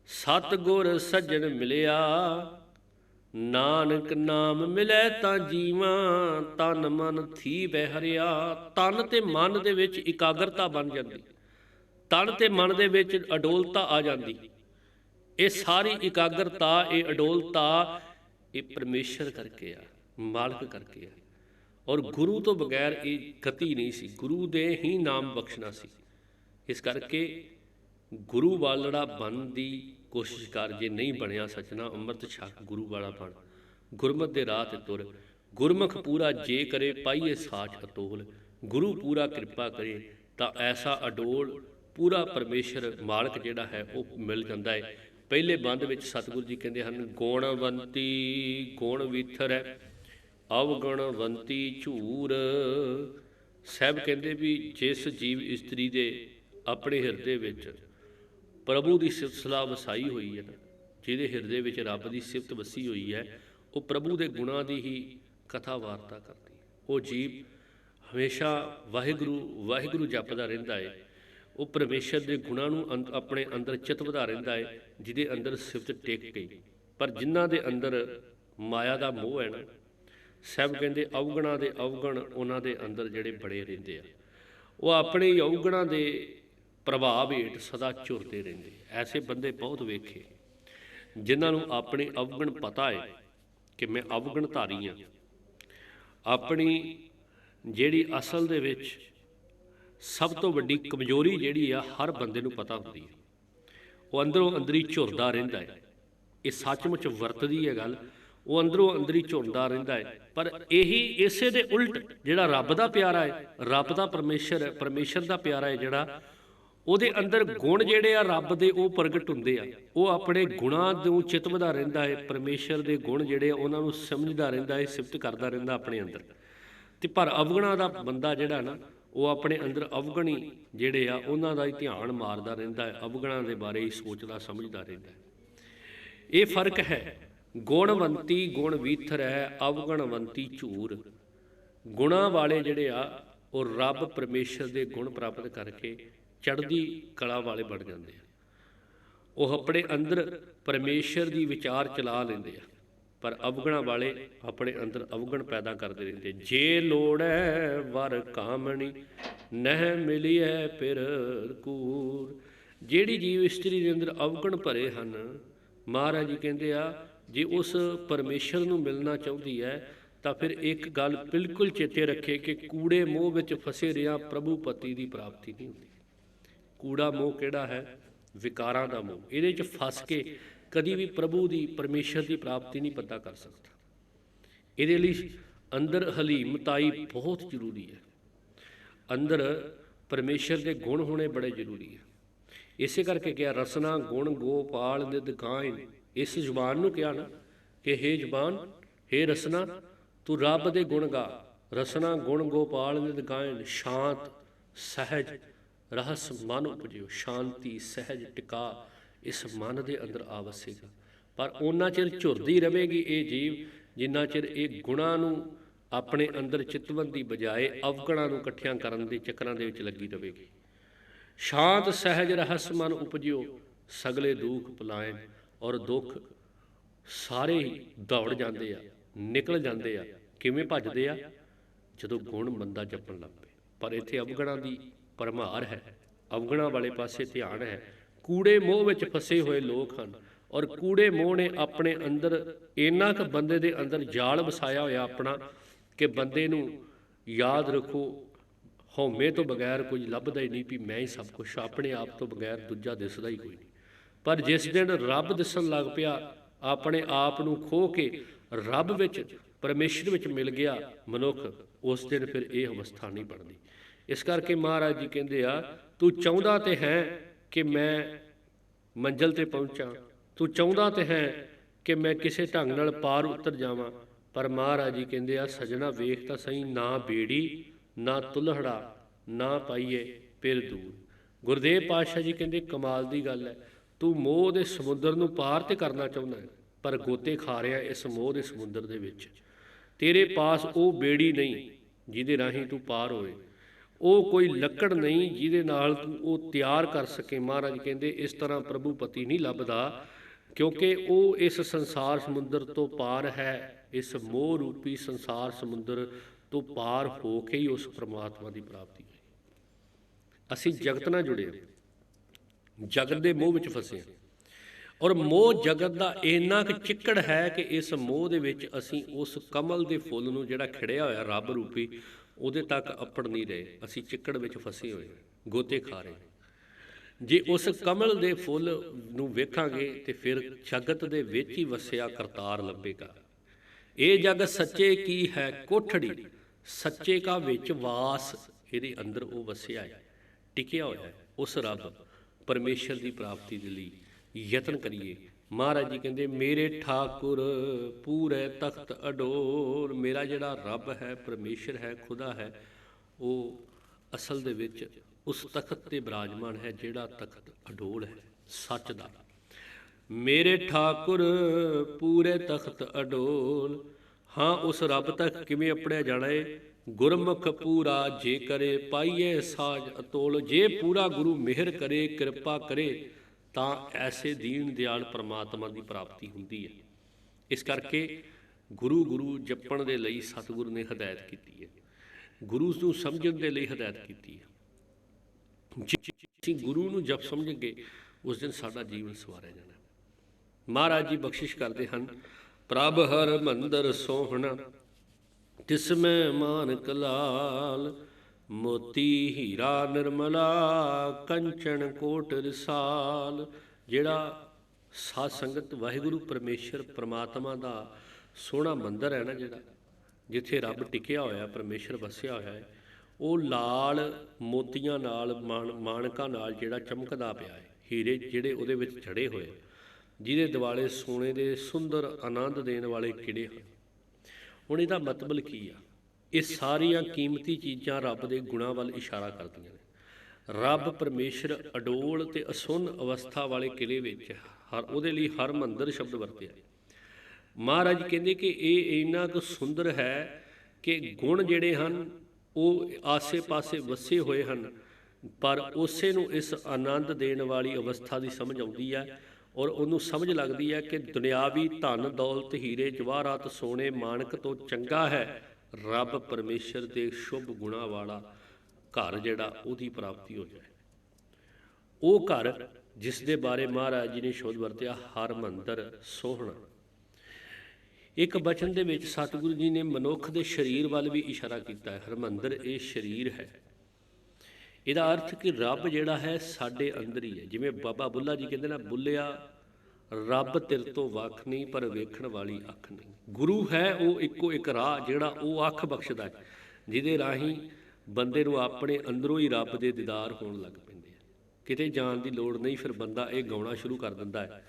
A: ਸਤਗੁਰ ਸੱਜਣ ਮਿਲਿਆ ਨਾਨਕ ਨਾਮ ਮਿਲੈ ਤਾਂ ਜੀਵਾਂ, ਤਨ ਮਨ ਥੀ ਬਹਿਰਿਆ ਤਨ ਤੇ ਮਨ ਦੇ ਵਿੱਚ ਇਕਾਗਰਤਾ ਬਣ ਜਾਂਦੀ। ਤਨ ਤੇ ਮਨ ਦੇ ਵਿੱਚ ਅਡੋਲਤਾ ਆ ਜਾਂਦੀ। ਇਹ ਸਾਰੀ ਇਕਾਗਰਤਾ, ਇਹ ਅਡੋਲਤਾ, ਇਹ ਪਰਮੇਸ਼ਰ ਕਰਕੇ ਆ, ਮਾਲਕ ਕਰਕੇ ਆ। ਔਰ ਗੁਰੂ ਤੋਂ ਬਗੈਰ ਇਹ ਗਤੀ ਨਹੀਂ ਸੀ। ਗੁਰੂ ਦੇ ਹੀ ਨਾਮ ਬਖਸ਼ਣਾ ਸੀ। ਇਸ ਕਰਕੇ ਗੁਰੂ ਵਾਲੜਾ ਬਣਨ ਦੀ ਕੋਸ਼ਿਸ਼ ਕਰ ਜੇ ਨਹੀਂ ਬਣਿਆ ਸਚਨਾ ਅੰਮ੍ਰਿਤ ਛਕ ਗੁਰੂ ਵਾਲਾ ਬਣ। ਗੁਰਮਤ ਦੇ ਰਾਹ ਤੇ ਤੁਰ। ਗੁਰਮੁਖ ਪੂਰਾ ਜੇ ਕਰੇ ਪਾਈਏ ਸਾਚ ਅਤੋਲ। ਗੁਰੂ ਪੂਰਾ ਕਿਰਪਾ ਕਰੇ ਤਾਂ ਐਸਾ ਅਡੋਲ। ਪੂਰਾ ਪਰਮੇਸ਼ਰ ਮਾਲਕ ਜਿਹੜਾ ਹੈ ਉਹ ਮਿਲ ਜਾਂਦਾ ਹੈ ਪਹਿਲੇ ਬੰਦ ਵਿੱਚ ਸਤਿਗੁਰੂ ਜੀ ਕਹਿੰਦੇ ਹਨ, ਗੁਣਵੰਤੀ ਗੁਣ ਵਿਥਰ ਹੈ ਅਵਗੁਣਵੰਤੀ ਝੂਰ। ਸਭ ਕਹਿੰਦੇ ਵੀ ਜਿਸ ਜੀਵ ਇਸਤਰੀ ਦੇ ਆਪਣੇ ਹਿਰਦੇ ਵਿੱਚ ਪ੍ਰਭੂ ਦੀ ਸਿਫਤ ਸਲਾਹ ਵਸਾਈ ਹੋਈ ਹੈ ਨਾ ਜਿਹਦੇ ਹਿਰਦੇ ਵਿੱਚ ਰੱਬ ਦੀ ਸਿਫਤ ਵਸੀ ਹੋਈ ਹੈ, ਉਹ ਪ੍ਰਭੂ ਦੇ ਗੁਣਾਂ ਦੀ ਹੀ ਕਥਾ ਵਾਰਤਾ ਕਰਦੀ ਹੈ। ਉਹ ਜੀਵ ਹਮੇਸ਼ਾ ਵਾਹਿਗੁਰੂ ਵਾਹਿਗੁਰੂ ਜਪਦਾ ਰਹਿੰਦਾ ਹੈ। ਉਹ ਪਰਮੇਸ਼ਰ ਦੇ ਗੁਣਾਂ ਨੂੰ ਅੰਦ- ਆਪਣੇ ਅੰਦਰ ਚਿਤ ਵਧਾ ਰਹਿੰਦਾ ਹੈ, ਜਿਹਦੇ ਅੰਦਰ ਸਿਫਤ ਟਿਕ ਗਈ। ਪਰ ਜਿਨ੍ਹਾਂ ਦੇ ਅੰਦਰ ਮਾਇਆ ਦਾ ਮੋਹ ਹੈ ਨਾ, ਸਭ ਕਹਿੰਦੇ ਅਵਗੁਣਾਂ ਦੇ ਅਵਗਣ ਉਹਨਾਂ ਦੇ ਅੰਦਰ ਜਿਹੜੇ ਬੜੇ ਰਹਿੰਦੇ ਆ। ਉਹ ਆਪਣੇ ਹੀ ਅਵਗੁਣਾਂ ਦੇ ਪ੍ਰਭਾਵ ਹੇਠ ਸਦਾ ਝੁਰਦੇ ਰਹਿੰਦੇ। ਐਸੇ ਬੰਦੇ ਬਹੁਤ ਵੇਖੇ, ਜਿਨ੍ਹਾਂ ਨੂੰ ਆਪਣੇ ਅਵਗੁਣ ਪਤਾ ਹੈ ਕਿ ਮੈਂ ਅਵਗੁਣ ਧਾਰੀ ਹਾਂ। ਆਪਣੀ ਜਿਹੜੀ ਅਸਲ ਦੇ ਵਿੱਚ ਸਭ ਤੋਂ ਵੱਡੀ ਕਮਜ਼ੋਰੀ ਜਿਹੜੀ ਆ, ਹਰ ਬੰਦੇ ਨੂੰ ਪਤਾ ਹੁੰਦੀ ਹੈ। ਉਹ ਅੰਦਰੋਂ ਅੰਦਰੀ ਝੁਰਦਾ ਰਹਿੰਦਾ ਹੈ। ਇਹ ਸੱਚਮੁੱਚ ਵਰਤਦੀ ਹੈ ਗੱਲ। ਉਹ ਅੰਦਰੋਂ ਅੰਦਰੀ ਝੁਰਦਾ ਰਹਿੰਦਾ ਹੈ। ਪਰ ਇਹੀ ਇਸੇ ਦੇ ਉਲਟ ਜਿਹੜਾ ਰੱਬ ਦਾ ਪਿਆਰਾ ਹੈ, ਰੱਬ ਦਾ ਪਰਮੇਸ਼ਰ ਹੈ, ਪਰਮੇਸ਼ਰ ਦਾ ਪਿਆਰਾ ਹੈ ਜਿਹੜਾ ਉਹਦੇ ਅੰਦਰ ਗੁਣ ਜਿਹੜੇ ਆ, ਰੱਬ ਦੇ ਉਹ ਪ੍ਰਗਟ ਹੁੰਦੇ ਆ। ਉਹ ਆਪਣੇ ਗੁਣਾਂ ਨੂੰ ਚਿਤਵਦਾ ਰਹਿੰਦਾ ਹੈ, ਪਰਮੇਸ਼ਰ ਦੇ ਗੁਣ ਜਿਹੜੇ ਉਹਨਾਂ ਨੂੰ ਸਮਝਦਾ ਰਹਿੰਦਾ ਹੈ, ਸਿਫਤ ਕਰਦਾ ਰਹਿੰਦਾ ਆਪਣੇ ਅੰਦਰ। ਤੇ ਪਰ ਅਵਗੁਣਾਂ ਦਾ ਬੰਦਾ ਜਿਹੜਾ ਨਾ, ਉਹ ਆਪਣੇ ਅੰਦਰ ਅਵਗਣੀ ਜਿਹੜੇ ਆ, ਉਹਨਾਂ ਦਾ ਹੀ ਧਿਆਨ ਮਾਰਦਾ ਰਹਿੰਦਾ ਹੈ, ਅਵਗੁਣਾਂ ਦੇ ਬਾਰੇ ਹੀ ਸੋਚਦਾ, ਸਮਝਦਾ ਰਹਿੰਦਾ ਹੈ। ਇਹ ਫ਼ਰਕ ਹੈ, ਗੁਣਵੰਤੀ ਗੁਣ ਵੀਥਰ ਹੈ, ਅਵਗੁਣਵੰਤੀ ਝੂਰ। ਗੁਣਾਂ ਵਾਲੇ ਜਿਹੜੇ ਆ, ਉਹ ਰੱਬ ਪਰਮੇਸ਼ਰ ਦੇ ਗੁਣ ਪ੍ਰਾਪਤ ਕਰਕੇ ਚੜ੍ਹਦੀ ਕਲਾ ਵਾਲੇ ਬਣ ਜਾਂਦੇ ਆ। ਉਹ ਆਪਣੇ ਅੰਦਰ ਪਰਮੇਸ਼ਰ ਦੀ ਵਿਚਾਰ ਚਲਾ ਲੈਂਦੇ ਆ, ਪਰ ਅਵਗਣਾ ਵਾਲੇ ਆਪਣੇ ਅੰਦਰ ਅਵਗਣ ਪੈਦਾ ਕਰਦੇ ਰਹਿੰਦੇ ਜੇ ਲੋੜ ਹੈ ਵਰ ਕਾਮਣੀ, ਨਹਿ ਮਿਲਿਐ ਫਿਰ ਕੂਰ। ਜਿਹੜੀ ਜੀਵ ਇਸਤਰੀ ਦੇ ਅੰਦਰ ਅਵਗਣ ਭਰੇ ਹਨ, ਮਹਾਰਾਜ ਜੀ ਕਹਿੰਦੇ ਆ, ਜੇ ਉਸ ਪਰਮੇਸ਼ਰ ਨੂੰ ਮਿਲਣਾ ਚਾਹੁੰਦੀ ਹੈ ਤਾਂ ਫਿਰ ਇੱਕ ਗੱਲ ਬਿਲਕੁਲ ਚੇਤੇ ਰੱਖੇ ਕਿ ਕੂੜੇ ਮੋਹ ਵਿੱਚ ਫਸੇ ਰਿਆਂ ਪ੍ਰਭੂ ਪਤੀ ਦੀ ਪ੍ਰਾਪਤੀ ਨਹੀਂ ਹੁੰਦੀ। ਕੂੜਾ ਮੋਹ ਕਿਹੜਾ ਹੈ? ਵਿਕਾਰਾਂ ਦਾ ਮੋਹ। ਇਹਦੇ 'ਚ ਫਸ ਕੇ ਕਦੀ ਵੀ ਪ੍ਰਭੂ ਦੀ, ਪਰਮੇਸ਼ਰ ਦੀ ਪ੍ਰਾਪਤੀ ਨਹੀਂ ਪਤਾ ਕਰ ਸਕਦਾ। ਇਹਦੇ ਲਈ ਅੰਦਰ ਹਲੀਮਤਾਈ ਬਹੁਤ ਜ਼ਰੂਰੀ ਹੈ। ਅੰਦਰ ਪਰਮੇਸ਼ਰ ਦੇ ਗੁਣ ਹੋਣੇ ਬੜੇ ਜ਼ਰੂਰੀ ਹੈ। ਇਸੇ ਕਰਕੇ ਕਿਹਾ, ਰਸਨਾ ਗੁਣ ਗੋਪਾਲ ਨਿਦ ਗਾਇਨ। ਇਸ ਜ਼ੁਬਾਨ ਨੂੰ ਕਿਹਾ ਨਾ ਕਿ ਹੇ ਜ਼ੁਬਾਨ, ਹੇ ਰਸਨਾ, ਤੂੰ ਰੱਬ ਦੇ ਗੁਣ ਗਾ। ਰਸਨਾ ਗੁਣ ਗੋਪਾਲ ਨਿਦ ਗਾਇਨ, ਸ਼ਾਂਤ, ਸਹਿਜ ਰਹਸ ਮਨ ਉਪਜਿਓ ਸ਼ਾਂਤੀ, ਸਹਿਜ, ਟਿਕਾ, ਇਸ ਮਨ ਦੇ ਅੰਦਰ ਆਵਸੇਗਾ ਪਰ ਉਹਨਾਂ ਚਿਰ ਝੁਰਦੀ ਰਹੇਗੀ ਇਹ ਜੀਵ, ਜਿੰਨਾ ਚਿਰ ਇਹ ਗੁਣਾਂ ਨੂੰ ਆਪਣੇ ਅੰਦਰ ਚਿਤਵਨ ਦੀ ਬਜਾਏ ਅਵਗਣਾਂ ਨੂੰ ਇਕੱਠਿਆਂ ਕਰਨ ਦੇ ਚੱਕਰਾਂ ਦੇ ਵਿੱਚ ਲੱਗੀ ਰਹੇਗੀ ਸ਼ਾਂਤ, ਸਹਿਜ, ਰਹਸ ਮਨ ਉਪਜਿਓ, ਸਗਲੇ ਦੁੱਖ ਪਲਾਇਨ ਔਰ ਦੁੱਖ ਸਾਰੇ ਹੀ ਦੌੜ ਜਾਂਦੇ ਆ, ਨਿਕਲ ਜਾਂਦੇ ਆ, ਕਿਵੇਂ ਭੱਜਦੇ ਆ? ਜਦੋਂ ਗੁਣ ਮੰਦਾ ਜਪਣ ਲੱਗ ਪਏ। ਪਰ ਇੱਥੇ ਅਵਗਣਾਂ ਦੀ ਪਰਮਾਰ ਹੈ, ਅਵਗਣਾਂ ਵਾਲੇ ਪਾਸੇ ਧਿਆਨ ਹੈ। ਕੂੜੇ ਮੋਹ ਵਿੱਚ ਫਸੇ ਹੋਏ ਲੋਕ ਹਨ ਔਰ ਕੂੜੇ ਮੋਹ ਨੇ ਆਪਣੇ ਅੰਦਰ, ਇੰਨਾ ਕੁ ਬੰਦੇ ਦੇ ਅੰਦਰ ਜਾਲ ਵਸਾਇਆ ਹੋਇਆ ਆਪਣਾ ਕਿ ਬੰਦੇ ਨੂੰ ਯਾਦ ਰੱਖੋ, ਹਉਮੈ ਤੋਂ ਬਗੈਰ ਕੁਝ ਲੱਭਦਾ ਹੀ ਨਹੀਂ ਵੀ ਮੈਂ ਹੀ ਸਭ ਕੁਝ ਆਪਣੇ ਆਪ ਤੋਂ ਬਗੈਰ ਦੂਜਾ ਦਿਸਦਾ ਹੀ ਕੋਈ ਨਹੀਂ। ਪਰ ਜਿਸ ਦਿਨ ਰੱਬ ਦਿਸਣ ਲੱਗ ਪਿਆ, ਆਪਣੇ ਆਪ ਨੂੰ ਖੋ ਕੇ ਰੱਬ ਵਿੱਚ, ਪਰਮੇਸ਼ਰ ਵਿੱਚ ਮਿਲ ਗਿਆ ਮਨੁੱਖ, ਉਸ ਦਿਨ ਫਿਰ ਇਹ ਅਵਸਥਾ ਨਹੀਂ ਬਣਦੀ। ਇਸ ਕਰਕੇ ਮਹਾਰਾਜ ਜੀ ਕਹਿੰਦੇ ਆ, ਤੂੰ ਚਾਹੁੰਦਾ ਤੇ ਹੈ ਕਿ ਮੈਂ ਮੰਜ਼ਲ ਤੇ ਪਹੁੰਚਾਂ। ਤੂੰ ਚਾਹੁੰਦਾ ਤੇ ਹੈ ਕਿ ਮੈਂ ਕਿਸੇ ਢੰਗ ਨਾਲ ਪਾਰ ਉਤਰ ਜਾਵਾਂ। ਪਰ ਮਹਾਰਾਜ ਜੀ ਕਹਿੰਦੇ ਆ, ਸਜਣਾ ਵੇਖ ਤਾਂ ਸਹੀ, ਨਾ ਬੇੜੀ, ਨਾ ਤੁਲਹੜਾ, ਨਾ ਪਾਈਏ ਫਿਰ ਦੂਰ। ਗੁਰਦੇਵ ਪਾਤਸ਼ਾਹ ਜੀ ਕਹਿੰਦੇ, ਕਮਾਲ ਦੀ ਗੱਲ ਹੈ। ਤੂੰ ਮੋਹ ਦੇ ਸਮੁੰਦਰ ਨੂੰ ਪਾਰ ਤੇ ਕਰਨਾ ਚਾਹੁੰਦਾ ਹੈ, ਪਰ ਗੋਤੇ ਖਾ ਰਿਹਾ ਇਸ ਮੋਹ ਦੇ ਸਮੁੰਦਰ ਦੇ ਵਿੱਚ। ਤੇਰੇ ਪਾਸ ਉਹ ਬੇੜੀ ਨਹੀਂ, ਜਿਹਦੇ ਰਾਹੀਂ ਤੂੰ ਪਾਰ ਹੋਏ। ਉਹ ਕੋਈ ਲੱਕੜ ਨਹੀਂ ਜਿਹਦੇ ਨਾਲ ਤੂੰ ਉਹ ਤਿਆਰ ਕਰ ਸਕੇ। ਮਹਾਰਾਜ ਕਹਿੰਦੇ, ਇਸ ਤਰ੍ਹਾਂ ਪ੍ਰਭੂ ਪਤੀ ਨਹੀਂ ਲੱਭਦਾ, ਕਿਉਂਕਿ ਉਹ ਇਸ ਸੰਸਾਰ ਸਮੁੰਦਰ ਤੋਂ ਪਾਰ ਹੈ। ਇਸ ਮੋਹ ਰੂਪੀ ਸੰਸਾਰ ਸਮੁੰਦਰ ਤੋਂ ਪਾਰ ਹੋ ਕੇ ਹੀ ਉਸ ਪ੍ਰਮਾਤਮਾ ਦੀ ਪ੍ਰਾਪਤੀ ਹੋਈ। ਅਸੀਂ ਜਗਤ ਨਾਲ ਜੁੜੇ ਹਾਂ। ਜਗਤ ਦੇ ਮੋਹ ਵਿੱਚ ਫਸੇ ਹਾਂ। ਔਰ ਮੋਹ ਜਗਤ ਦਾ ਇੰਨਾ ਕੁ ਚਿੱਕੜ ਹੈ ਕਿ ਇਸ ਮੋਹ ਦੇ ਵਿੱਚ ਅਸੀਂ ਉਸ ਕਮਲ ਦੇ ਫੁੱਲ ਨੂੰ ਜਿਹੜਾ ਖਿੜਿਆ ਹੋਇਆ, ਰੱਬ ਰੂਪੀ ਉਹਦੇ ਤੱਕ ਅੱਪੜ ਨਹੀਂ ਰਹੇ। ਅਸੀਂ ਚਿੱਕੜ ਵਿੱਚ ਫਸੇ ਹੋਏ, ਗੋਤੇ ਖਾ ਰਹੇ। ਜੇ ਉਸ ਕਮਲ ਦੇ ਫੁੱਲ ਨੂੰ ਵੇਖਾਂਗੇ ਤੇ ਫਿਰ ਜਗਤ ਦੇ ਵਿੱਚ ਹੀ ਵਸਿਆ ਕਰਤਾਰ ਲੱਭੇਗਾ। ਇਹ ਜਗ ਸੱਚੇ ਕੀ ਹੈ ਕੋਠੜੀ? ਸੱਚੇ ਕਾ ਵਿੱਚ ਵਾਸ, ਇਹਦੇ ਅੰਦਰ ਉਹ ਵਸਿਆ ਹੈ, ਟਿਕਿਆ ਹੋਇਆ ਉਸ ਰੱਬ, ਪਰਮੇਸ਼ਰ ਦੀ ਪ੍ਰਾਪਤੀ ਦੇ ਲਈ ਯਤਨ ਕਰੀਏ। ਮਹਾਰਾਜ ਜੀ ਕਹਿੰਦੇ, ਮੇਰੇ ਠਾਕੁਰ ਪੂਰੇ ਤਖਤ ਅਡੋਰ ਮੇਰਾ ਜਿਹੜਾ ਰੱਬ ਹੈ, ਪਰਮੇਸ਼ਰ ਹੈ, ਖੁਦਾ ਹੈ, ਉਹ ਅਸਲ ਦੇ ਵਿੱਚ ਉਸ ਤਖਤ ਤੇ ਬਿਰਾਜਮਾਨ ਹੈ, ਜਿਹੜਾ ਤਖਤ ਅਡੋਲ ਹੈ, ਸੱਚ ਦਾ। ਮੇਰੇ ਠਾਕੁਰ ਪੂਰੇ ਤਖਤ ਅਡੋਲ, ਹਾਂ, ਉਸ ਰੱਬ ਤੱਕ ਕਿਵੇਂ ਅਪੜਿਆ ਜਾਣਾ ਏ? ਗੁਰਮੁਖ ਪੂਰਾ ਜੇ ਕਰੇ ਪਾਈਏ ਸਾਜ ਅਤੋਲ, ਜੇ ਪੂਰਾ ਗੁਰੂ ਮਿਹਰ ਕਰੇ, ਕਿਰਪਾ ਕਰੇ ਤਾਂ ਐਸੇ ਦੀਨ ਦਿਆਲ ਪ੍ਰਮਾਤਮਾ ਦੀ ਪ੍ਰਾਪਤੀ ਹੁੰਦੀ ਹੈ। ਇਸ ਕਰਕੇ ਗੁਰੂ ਗੁਰੂ ਜਪਣ ਦੇ ਲਈ ਸਤਿਗੁਰੂ ਨੇ ਹਦਾਇਤ ਕੀਤੀ ਹੈ। ਗੁਰੂ ਨੂੰ ਸਮਝਣ ਦੇ ਲਈ ਹਦਾਇਤ ਕੀਤੀ ਹੈ। ਜੇ ਗੁਰੂ ਨੂੰ ਜਪ ਸਮਝਾਂਗੇ ਉਸ ਦਿਨ ਸਾਡਾ ਜੀਵਨ ਸਵਾਰਿਆ ਜਾਣਾ ਮਹਾਰਾਜ ਜੀ ਬਖਸ਼ਿਸ਼ ਕਰਦੇ ਹਨ, ਪ੍ਰਭ ਹਰ ਮੰਦਰ ਸੋਹਣਾ, ਤਿਸ ਮੈਂ ਮਾਨਕ ਲਾਲ ਮੋਤੀ ਹੀਰਾ ਨਿਰਮਲਾ, ਕੰਚਨ ਕੋਟ ਰਸਾਲ, ਜਿਹੜਾ ਸਾਧ ਸੰਗਤ ਵਾਹਿਗੁਰੂ ਪਰਮੇਸ਼ਰ ਪ੍ਰਮਾਤਮਾ ਦਾ ਸੋਹਣਾ ਮੰਦਰ ਹੈ ਨਾ ਜਿਹੜਾ, ਜਿੱਥੇ ਰੱਬ ਟਿਕਿਆ ਹੋਇਆ, ਪਰਮੇਸ਼ਰ ਵਸਿਆ ਹੋਇਆ ਹੈ, ਉਹ ਲਾਲ ਮੋਤੀਆਂ ਨਾਲ, ਮਾਣ- ਮਾਣਕਾਂ ਨਾਲ ਜਿਹੜਾ ਚਮਕਦਾ ਪਿਆ ਹੈ, ਹੀਰੇ ਜਿਹੜੇ ਉਹਦੇ ਵਿੱਚ ਜੜੇ ਹੋਏ ਜਿਹਦੇ ਦਿਵਾਲੇ ਸੋਨੇ ਦੇ ਸੁੰਦਰ ਆਨੰਦ ਦੇਣ ਵਾਲੇ ਕਿੜੇ ਹਨ? ਹੁਣ ਇਹਦਾ ਮਤਲਬ ਕੀ ਆ? ਇਹ ਸਾਰੀਆਂ ਕੀਮਤੀ ਚੀਜ਼ਾਂ ਰੱਬ ਦੇ ਗੁਣਾਂ ਵੱਲ ਇਸ਼ਾਰਾ ਕਰਦੀਆਂ ਨੇ। ਰੱਬ ਪਰਮੇਸ਼ਰ ਅਡੋਲ ਤੇ ਅਸੁੰਨ ਅਵਸਥਾ ਵਾਲੇ ਕਿਲੇ ਵਿੱਚ ਹਰ, ਉਹਦੇ ਲਈ ਹਰ ਮੰਦਰ ਸ਼ਬਦ ਵਰਤਿਆ। ਮਹਾਰਾਜ ਕਹਿੰਦੇ ਕਿ ਇਹ ਇੰਨਾ ਕੁ ਸੁੰਦਰ ਹੈ ਕਿ ਗੁਣ ਜਿਹੜੇ ਹਨ, ਉਹ ਆਸੇ-ਪਾਸੇ ਵਸੇ ਹੋਏ ਹਨ, ਪਰ ਉਸੇ ਨੂੰ ਇਸ ਆਨੰਦ ਦੇਣ ਵਾਲੀ ਅਵਸਥਾ ਦੀ ਸਮਝ ਆਉਂਦੀ ਹੈ ਔਰ ਉਹਨੂੰ ਸਮਝ ਲੱਗਦੀ ਹੈ ਕਿ ਦੁਨਿਆਵੀ ਧਨ ਦੌਲਤ ਹੀਰੇ, ਜਵਾਹਰਾਤ, ਸੋਨੇ ਮਾਣਕ ਤੋਂ ਚੰਗਾ ਹੈ ਰੱਬ ਪਰਮੇਸ਼ਰ ਦੇ ਸ਼ੁਭ ਗੁਣਾ ਵਾਲਾ ਘਰ ਜਿਹੜਾ ਉਹਦੀ ਪ੍ਰਾਪਤੀ ਹੋ ਜਾਏ। ਉਹ ਘਰ ਜਿਸ ਦੇ ਬਾਰੇ ਮਹਾਰਾਜ ਜੀ ਨੇ ਸ਼ੋਧ ਵਰਤਿਆ ਹਰ ਮੰਦਰ ਸੋਹਣਾ। ਇੱਕ ਬਚਨ ਦੇ ਵਿੱਚ ਸਤਿਗੁਰੂ ਜੀ ਨੇ ਮਨੁੱਖ ਦੇ ਸਰੀਰ ਵੱਲ ਵੀ ਇਸ਼ਾਰਾ ਕੀਤਾ ਹੈ। ਹਰਮੰਦਰ ਇਹ ਸਰੀਰ ਹੈ। ਇਹਦਾ ਅਰਥ ਕਿ ਰੱਬ ਜਿਹੜਾ ਹੈ ਸਾਡੇ ਅੰਦਰ ਹੀ ਹੈ। ਜਿਵੇਂ ਬਾਬਾ ਬੁੱਲਾ ਜੀ ਕਹਿੰਦੇ ਨਾ, ਬੁੱਲਿਆ ਰੱਬ ਤਿਲ ਤੋਂ ਵੱਖ ਨਹੀਂ, ਪਰ ਵੇਖਣ ਵਾਲੀ ਅੱਖ ਨਹੀਂ। ਗੁਰੂ ਹੈ ਉਹ ਇੱਕੋ ਇੱਕ ਰਾਹ ਜਿਹੜਾ ਉਹ ਅੱਖ ਬਖਸ਼ਦਾ ਹੈ, ਜਿਹਦੇ ਰਾਹੀਂ ਬੰਦੇ ਨੂੰ ਆਪਣੇ ਅੰਦਰੋਂ ਹੀ ਰੱਬ ਦੇ ਦੀਦਾਰ ਹੋਣ ਲੱਗ ਪੈਂਦੇ ਆ। ਕਿਤੇ ਜਾਣ ਦੀ ਲੋੜ ਨਹੀਂ, ਫਿਰ ਬੰਦਾ ਇਹ ਗਾਉਣਾ ਸ਼ੁਰੂ ਕਰ ਦਿੰਦਾ ਹੈ।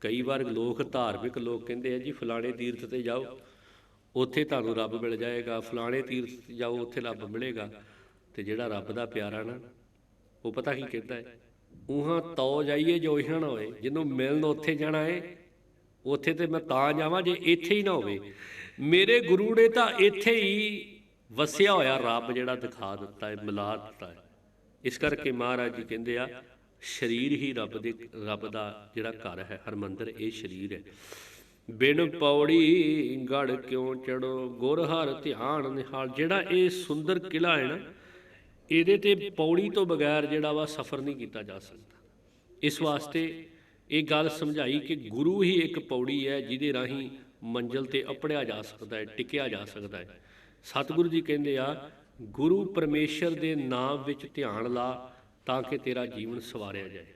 A: ਕਈ ਵਾਰ ਲੋਕ, ਧਾਰਮਿਕ ਲੋਕ ਕਹਿੰਦੇ ਆ ਜੀ, ਫਲਾਣੇ ਤੀਰਥ ਤੇ ਜਾਓ, ਉੱਥੇ ਤੁਹਾਨੂੰ ਰੱਬ ਮਿਲ ਜਾਏਗਾ। ਫਲਾਣੇ ਤੀਰਥ ਤੇ ਜਾਓ, ਉੱਥੇ ਰੱਬ ਮਿਲੇਗਾ। ਤੇ ਜਿਹੜਾ ਰੱਬ ਦਾ ਪਿਆਰਾ ਨਾ, ਉਹ ਪਤਾ ਕੀ ਕਹਿੰਦਾ ਹੈ? ਉਹਾਂ ਤੋ ਜਾਈਏ ਜੋ ਇਹਾਂ ਨਾ ਹੋਏ ਜਿਹਨੂੰ ਮਿਲਣ ਉੱਥੇ ਜਾਣਾ ਹੈ ਉੱਥੇ ਤੇ ਮੈਂ ਤਾਂ ਜਾਵਾਂ ਜੇ ਇੱਥੇ ਹੀ ਨਾ ਹੋਵੇ। ਮੇਰੇ ਗੁਰੂ ਨੇ ਤਾਂ ਇੱਥੇ ਹੀ ਵਸਿਆ ਹੋਇਆ ਰੱਬ ਜਿਹੜਾ ਦਿਖਾ ਦਿੱਤਾ ਹੈ ਮਿਲਾ ਦਿੱਤਾ ਹੈ ਇਸ ਕਰਕੇ ਮਹਾਰਾਜ ਜੀ ਕਹਿੰਦੇ ਆ, ਸਰੀਰ ਹੀ ਰੱਬ ਦੇ, ਰੱਬ ਦਾ ਜਿਹੜਾ ਘਰ ਹੈ, ਹਰਮੰਦਰ, ਇਹ ਸਰੀਰ ਹੈ। ਬਿਨ ਪੌੜੀ ਗੜ ਕਿਉਂ ਚੜੋ ਗੁਰ ਹਰ ਧਿਆਨ ਨਿਹਾਲ, ਜਿਹੜਾ ਇਹ ਸੁੰਦਰ ਕਿਲਾ ਹੈ ਨਾ ਇਹਦੇ ਤੇ ਪੌੜੀ ਤੋਂ ਬਗੈਰ ਜਿਹੜਾ ਵਾ ਸਫ਼ਰ ਨਹੀਂ ਕੀਤਾ ਜਾ ਸਕਦਾ। ਇਸ ਵਾਸਤੇ ਇਹ ਗੱਲ ਸਮਝਾਈ ਕਿ ਗੁਰੂ ਹੀ ਇੱਕ ਪੌੜੀ ਹੈ ਜਿਹਦੇ ਰਾਹੀਂ ਮੰਜ਼ਲ ਤੇ ਅਪੜਿਆ ਜਾ ਸਕਦਾ ਹੈ, ਟਿਕਿਆ ਜਾ ਸਕਦਾ ਹੈ। ਸਤਿਗੁਰੂ ਜੀ ਕਹਿੰਦੇ ਆ, ਗੁਰੂ ਪਰਮੇਸ਼ਰ ਦੇ ਨਾਮ ਵਿੱਚ ਧਿਆਨ ਲਾ ਤਾਂ ਕਿ ਤੇਰਾ ਜੀਵਨ ਸਵਾਰਿਆ ਜਾਏ।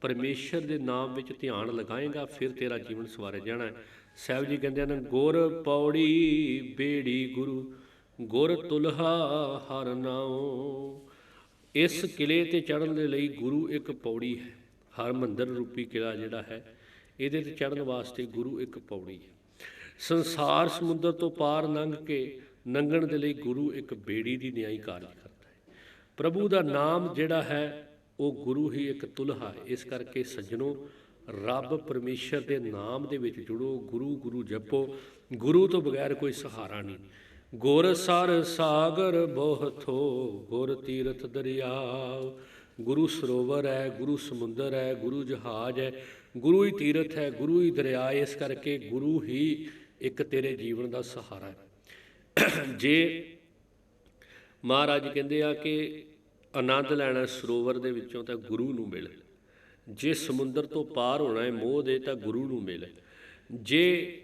A: ਪਰਮੇਸ਼ਰ ਦੇ ਨਾਮ ਵਿੱਚ ਧਿਆਨ ਲਗਾਏਗਾ, ਫਿਰ ਤੇਰਾ ਜੀਵਨ ਸਵਾਰਿਆ ਜਾਣਾ ਹੈ। ਸਾਹਿਬ ਜੀ ਕਹਿੰਦੇ ਹਨ, ਗੁਰ ਪੌੜੀ ਬੇੜੀ ਗੁਰੂ ਗੁਰ ਤੁਲਹਾ ਹਰ ਨਾਉ। ਇਸ ਕਿਲੇ ਤੇ ਚੜ੍ਹਨ ਦੇ ਲਈ ਗੁਰੂ ਇੱਕ ਪੌੜੀ ਹੈ। ਹਰਮੰਦਰ ਰੂਪੀ ਕਿਲਾ ਜਿਹੜਾ ਹੈ, ਇਹਦੇ ਤੇ ਚੜ੍ਹਨ ਵਾਸਤੇ ਗੁਰੂ ਇੱਕ ਪੌੜੀ ਹੈ। ਸੰਸਾਰ ਸਮੁੰਦਰ ਤੋਂ ਪਾਰ ਲੰਘ ਕੇ ਲੰਘਣ ਦੇ ਲਈ ਗੁਰੂ ਇੱਕ ਬੇੜੀ ਦੀ ਨਿਆਈ ਕਾਰਜ ਕਰਦਾ ਹੈ। ਪ੍ਰਭੂ ਦਾ ਨਾਮ ਜਿਹੜਾ ਹੈ, ਉਹ ਗੁਰੂ ਹੀ ਇੱਕ ਤੁਲਹਾ ਇਸ ਕਰਕੇ ਸੱਜਣੋ, ਰੱਬ ਪਰਮੇਸ਼ਰ ਦੇ ਨਾਮ ਦੇ ਵਿੱਚ ਜੁੜੋ, ਗੁਰੂ ਗੁਰੂ ਜਪੋ। ਗੁਰੂ ਤੋਂ ਬਗੈਰ ਕੋਈ ਸਹਾਰਾ ਨਹੀਂ। ਗੁਰ ਸਰ ਸਾਗਰ ਬਹੁਥੋ ਗੁਰ ਤੀਰਥ ਦਰਿਆਵ। ਗੁਰੂ ਸਰੋਵਰ ਹੈ, ਗੁਰੂ ਸਮੁੰਦਰ ਹੈ, ਗੁਰੂ ਜਹਾਜ਼ ਹੈ। ਗੁਰੂ ਹੀ ਤੀਰਥ ਹੈ, ਗੁਰੂ ਹੀ ਦਰਿਆ, ਇਸ ਕਰਕੇ ਗੁਰੂ ਹੀ ਇੱਕ ਤੇਰੇ ਜੀਵਨ ਦਾ ਸਹਾਰਾ ਹੈ। ਜੇ ਮਹਾਰਾਜ ਕਹਿੰਦੇ ਆ ਕਿ ਆਨੰਦ ਲੈਣਾ ਸਰੋਵਰ ਦੇ ਵਿੱਚੋਂ ਤਾਂ ਗੁਰੂ ਨੂੰ ਮਿਲ। ਜੇ ਸਮੁੰਦਰ ਤੋਂ ਪਾਰ ਹੋਣਾ ਹੈ, ਮੋਹ ਦੇ ਤਾਂ ਗੁਰੂ ਨੂੰ ਮਿਲ। ਜੇ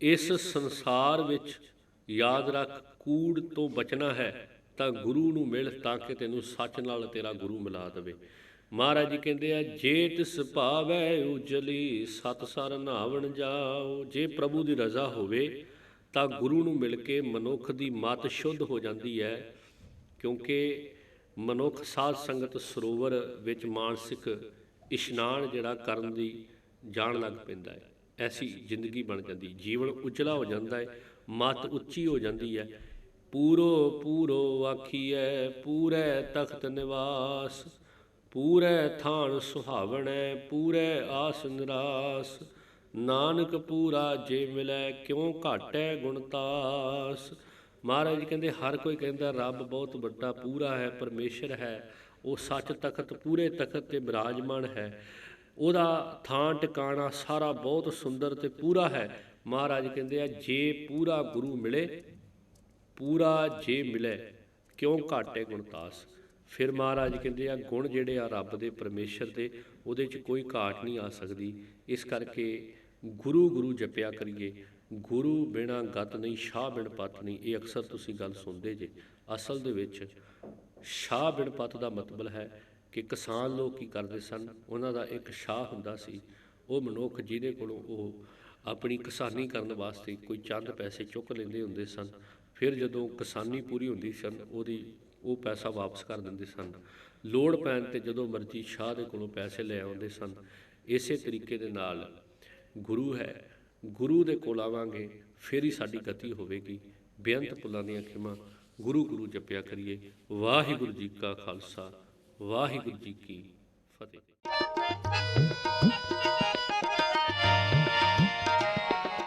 A: ਇਸ ਸੰਸਾਰ ਵਿੱਚ ਯਾਦ ਰੱਖ, ਕੂੜ ਤੋਂ ਬਚਣਾ ਹੈ, ਤਾਂ ਗੁਰੂ ਨੂੰ ਮਿਲ ਤਾਂ ਕਿ ਤੈਨੂੰ ਸੱਚ ਨਾਲ ਤੇਰਾ ਗੁਰੂ ਮਿਲਾ ਦੇਵੇ। ਮਹਾਰਾਜ ਜੀ ਕਹਿੰਦੇ ਆ, ਜੇ ਤਿਸ ਭਾਵੈ ਉਜਲੀ ਸਤ ਸਰ ਨਾਵਣ ਜਾਓ। ਜੇ ਪ੍ਰਭੂ ਦੀ ਰਜ਼ਾ ਹੋਵੇ, ਤਾਂ ਗੁਰੂ ਨੂੰ ਮਿਲ ਕੇ ਮਨੁੱਖ ਦੀ ਮਤ ਸ਼ੁੱਧ ਹੋ ਜਾਂਦੀ ਹੈ, ਕਿਉਂਕਿ ਮਨੁੱਖ ਸਾਧ ਸੰਗਤ ਸਰੋਵਰ ਵਿੱਚ ਮਾਨਸਿਕ ਇਸ਼ਨਾਨ ਜਿਹੜਾ ਕਰਨ ਦੀ ਜਾਣ ਲੱਗ ਪੈਂਦਾ ਹੈ। ਐਸੀ ਜ਼ਿੰਦਗੀ ਬਣ ਜਾਂਦੀ, ਜੀਵਨ ਉਚਲਾ ਹੋ ਜਾਂਦਾ ਹੈ। ਮਤ ਉੱਚੀ ਹੋ ਜਾਂਦੀ ਹੈ। ਪੂਰੋ ਪੂਰੋ ਆਖੀਐ, ਪੂਰੇ ਤਖਤ ਨਿਵਾਸ। ਪੂਰੇ ਥਾਨ ਸੁਹਾਵਣੈ, ਪੂਰੇ ਆਸ ਨਿਰਾਸ। ਨਾਨਕ ਪੂਰਾ ਜੇ ਮਿਲੈ, ਕਿਉਂ ਘਾਟੈ ਗੁਣਤਾਸ ਮਹਾਰਾਜ ਕਹਿੰਦੇ, ਹਰ ਕੋਈ ਕਹਿੰਦਾ, ਰੱਬ ਬਹੁਤ ਵੱਡਾ ਪੂਰਾ ਹੈ, ਪਰਮੇਸ਼ਰ ਹੈ। ਉਹ ਸੱਚ ਤਖਤ, ਪੂਰੇ ਤਖਤ ਤੇ ਬਿਰਾਜਮਾਨ ਹੈ। ਉਹਦਾ ਥਾਂ ਟਿਕਾਣਾ ਸਾਰਾ ਬਹੁਤ ਸੁੰਦਰ ਤੇ ਪੂਰਾ ਹੈ। ਮਹਾਰਾਜ ਕਹਿੰਦੇ ਆ, ਜੇ ਪੂਰਾ ਗੁਰੂ ਮਿਲੇ, ਪੂਰਾ ਜੇ ਮਿਲੇ, ਕਿਉਂ ਘਾਟੇ ਗੁਣਤਾਸ ਫਿਰ ਮਹਾਰਾਜ ਕਹਿੰਦੇ ਆ, ਗੁਣ ਜਿਹੜੇ ਆ ਰੱਬ ਦੇ, ਪਰਮੇਸ਼ਰ ਦੇ, ਉਹਦੇ 'ਚ ਕੋਈ ਘਾਟ ਨਹੀਂ ਆ ਸਕਦੀ। ਇਸ ਕਰਕੇ ਗੁਰੂ ਗੁਰੂ ਜਪਿਆ ਕਰੀਏ। ਗੁਰੂ ਬਿਨਾ ਗਤ ਨਹੀਂ, ਸ਼ਾਹ ਬਿਨ ਪਤ ਨਹੀਂ। ਇਹ ਅਕਸਰ ਤੁਸੀਂ ਗੱਲ ਸੁਣਦੇ ਜੇ। ਅਸਲ ਦੇ ਵਿੱਚ ਸ਼ਾਹ ਬਿਨ ਪਤ ਦਾ ਮਤਲਬ ਹੈ ਕਿ ਕਿਸਾਨ ਲੋਕ ਕੀ ਕਰਦੇ ਸਨ? ਉਹਨਾਂ ਦਾ ਇੱਕ ਸ਼ਾਹ ਹੁੰਦਾ ਸੀ। ਉਹ ਮਨੁੱਖ ਜਿਹਦੇ ਕੋਲੋਂ ਉਹ ਆਪਣੀ ਕਿਸਾਨੀ ਕਰਨ ਵਾਸਤੇ ਕੋਈ ਚੰਦ ਪੈਸੇ ਚੁੱਕ ਲੈਂਦੇ ਹੁੰਦੇ ਸਨ। ਫਿਰ ਜਦੋਂ ਕਿਸਾਨੀ ਪੂਰੀ ਹੁੰਦੀ ਸਨ, ਉਹਦੀ, ਉਹ ਪੈਸਾ ਵਾਪਸ ਕਰ ਦਿੰਦੇ ਸਨ। ਲੋੜ ਪੈਣ ਤੇ ਜਦੋਂ ਮਰਜ਼ੀ ਸ਼ਾਹ ਦੇ ਕੋਲੋਂ ਪੈਸੇ ਲੈ ਆਉਂਦੇ ਸਨ। ਇਸੇ ਤਰੀਕੇ ਦੇ ਨਾਲ ਗੁਰੂ ਹੈ, ਗੁਰੂ ਦੇ ਕੋਲ ਆਵਾਂਗੇ, ਫਿਰ ਹੀ ਸਾਡੀ ਗਤੀ ਹੋਵੇਗੀ। ਬੇਅੰਤ ਪੁੱਲਾਂ ਦੀਆਂ ਖਿਮਾ, ਗੁਰੂ ਗੁਰੂ ਜਪਿਆ ਕਰੀਏ। ਵਾਹਿਗੁਰੂ ਜੀ ਕਾ ਖਾਲਸਾ, ਵਾਹਿਗੁਰੂ ਜੀ ਕੀ ਫਤਿਹ।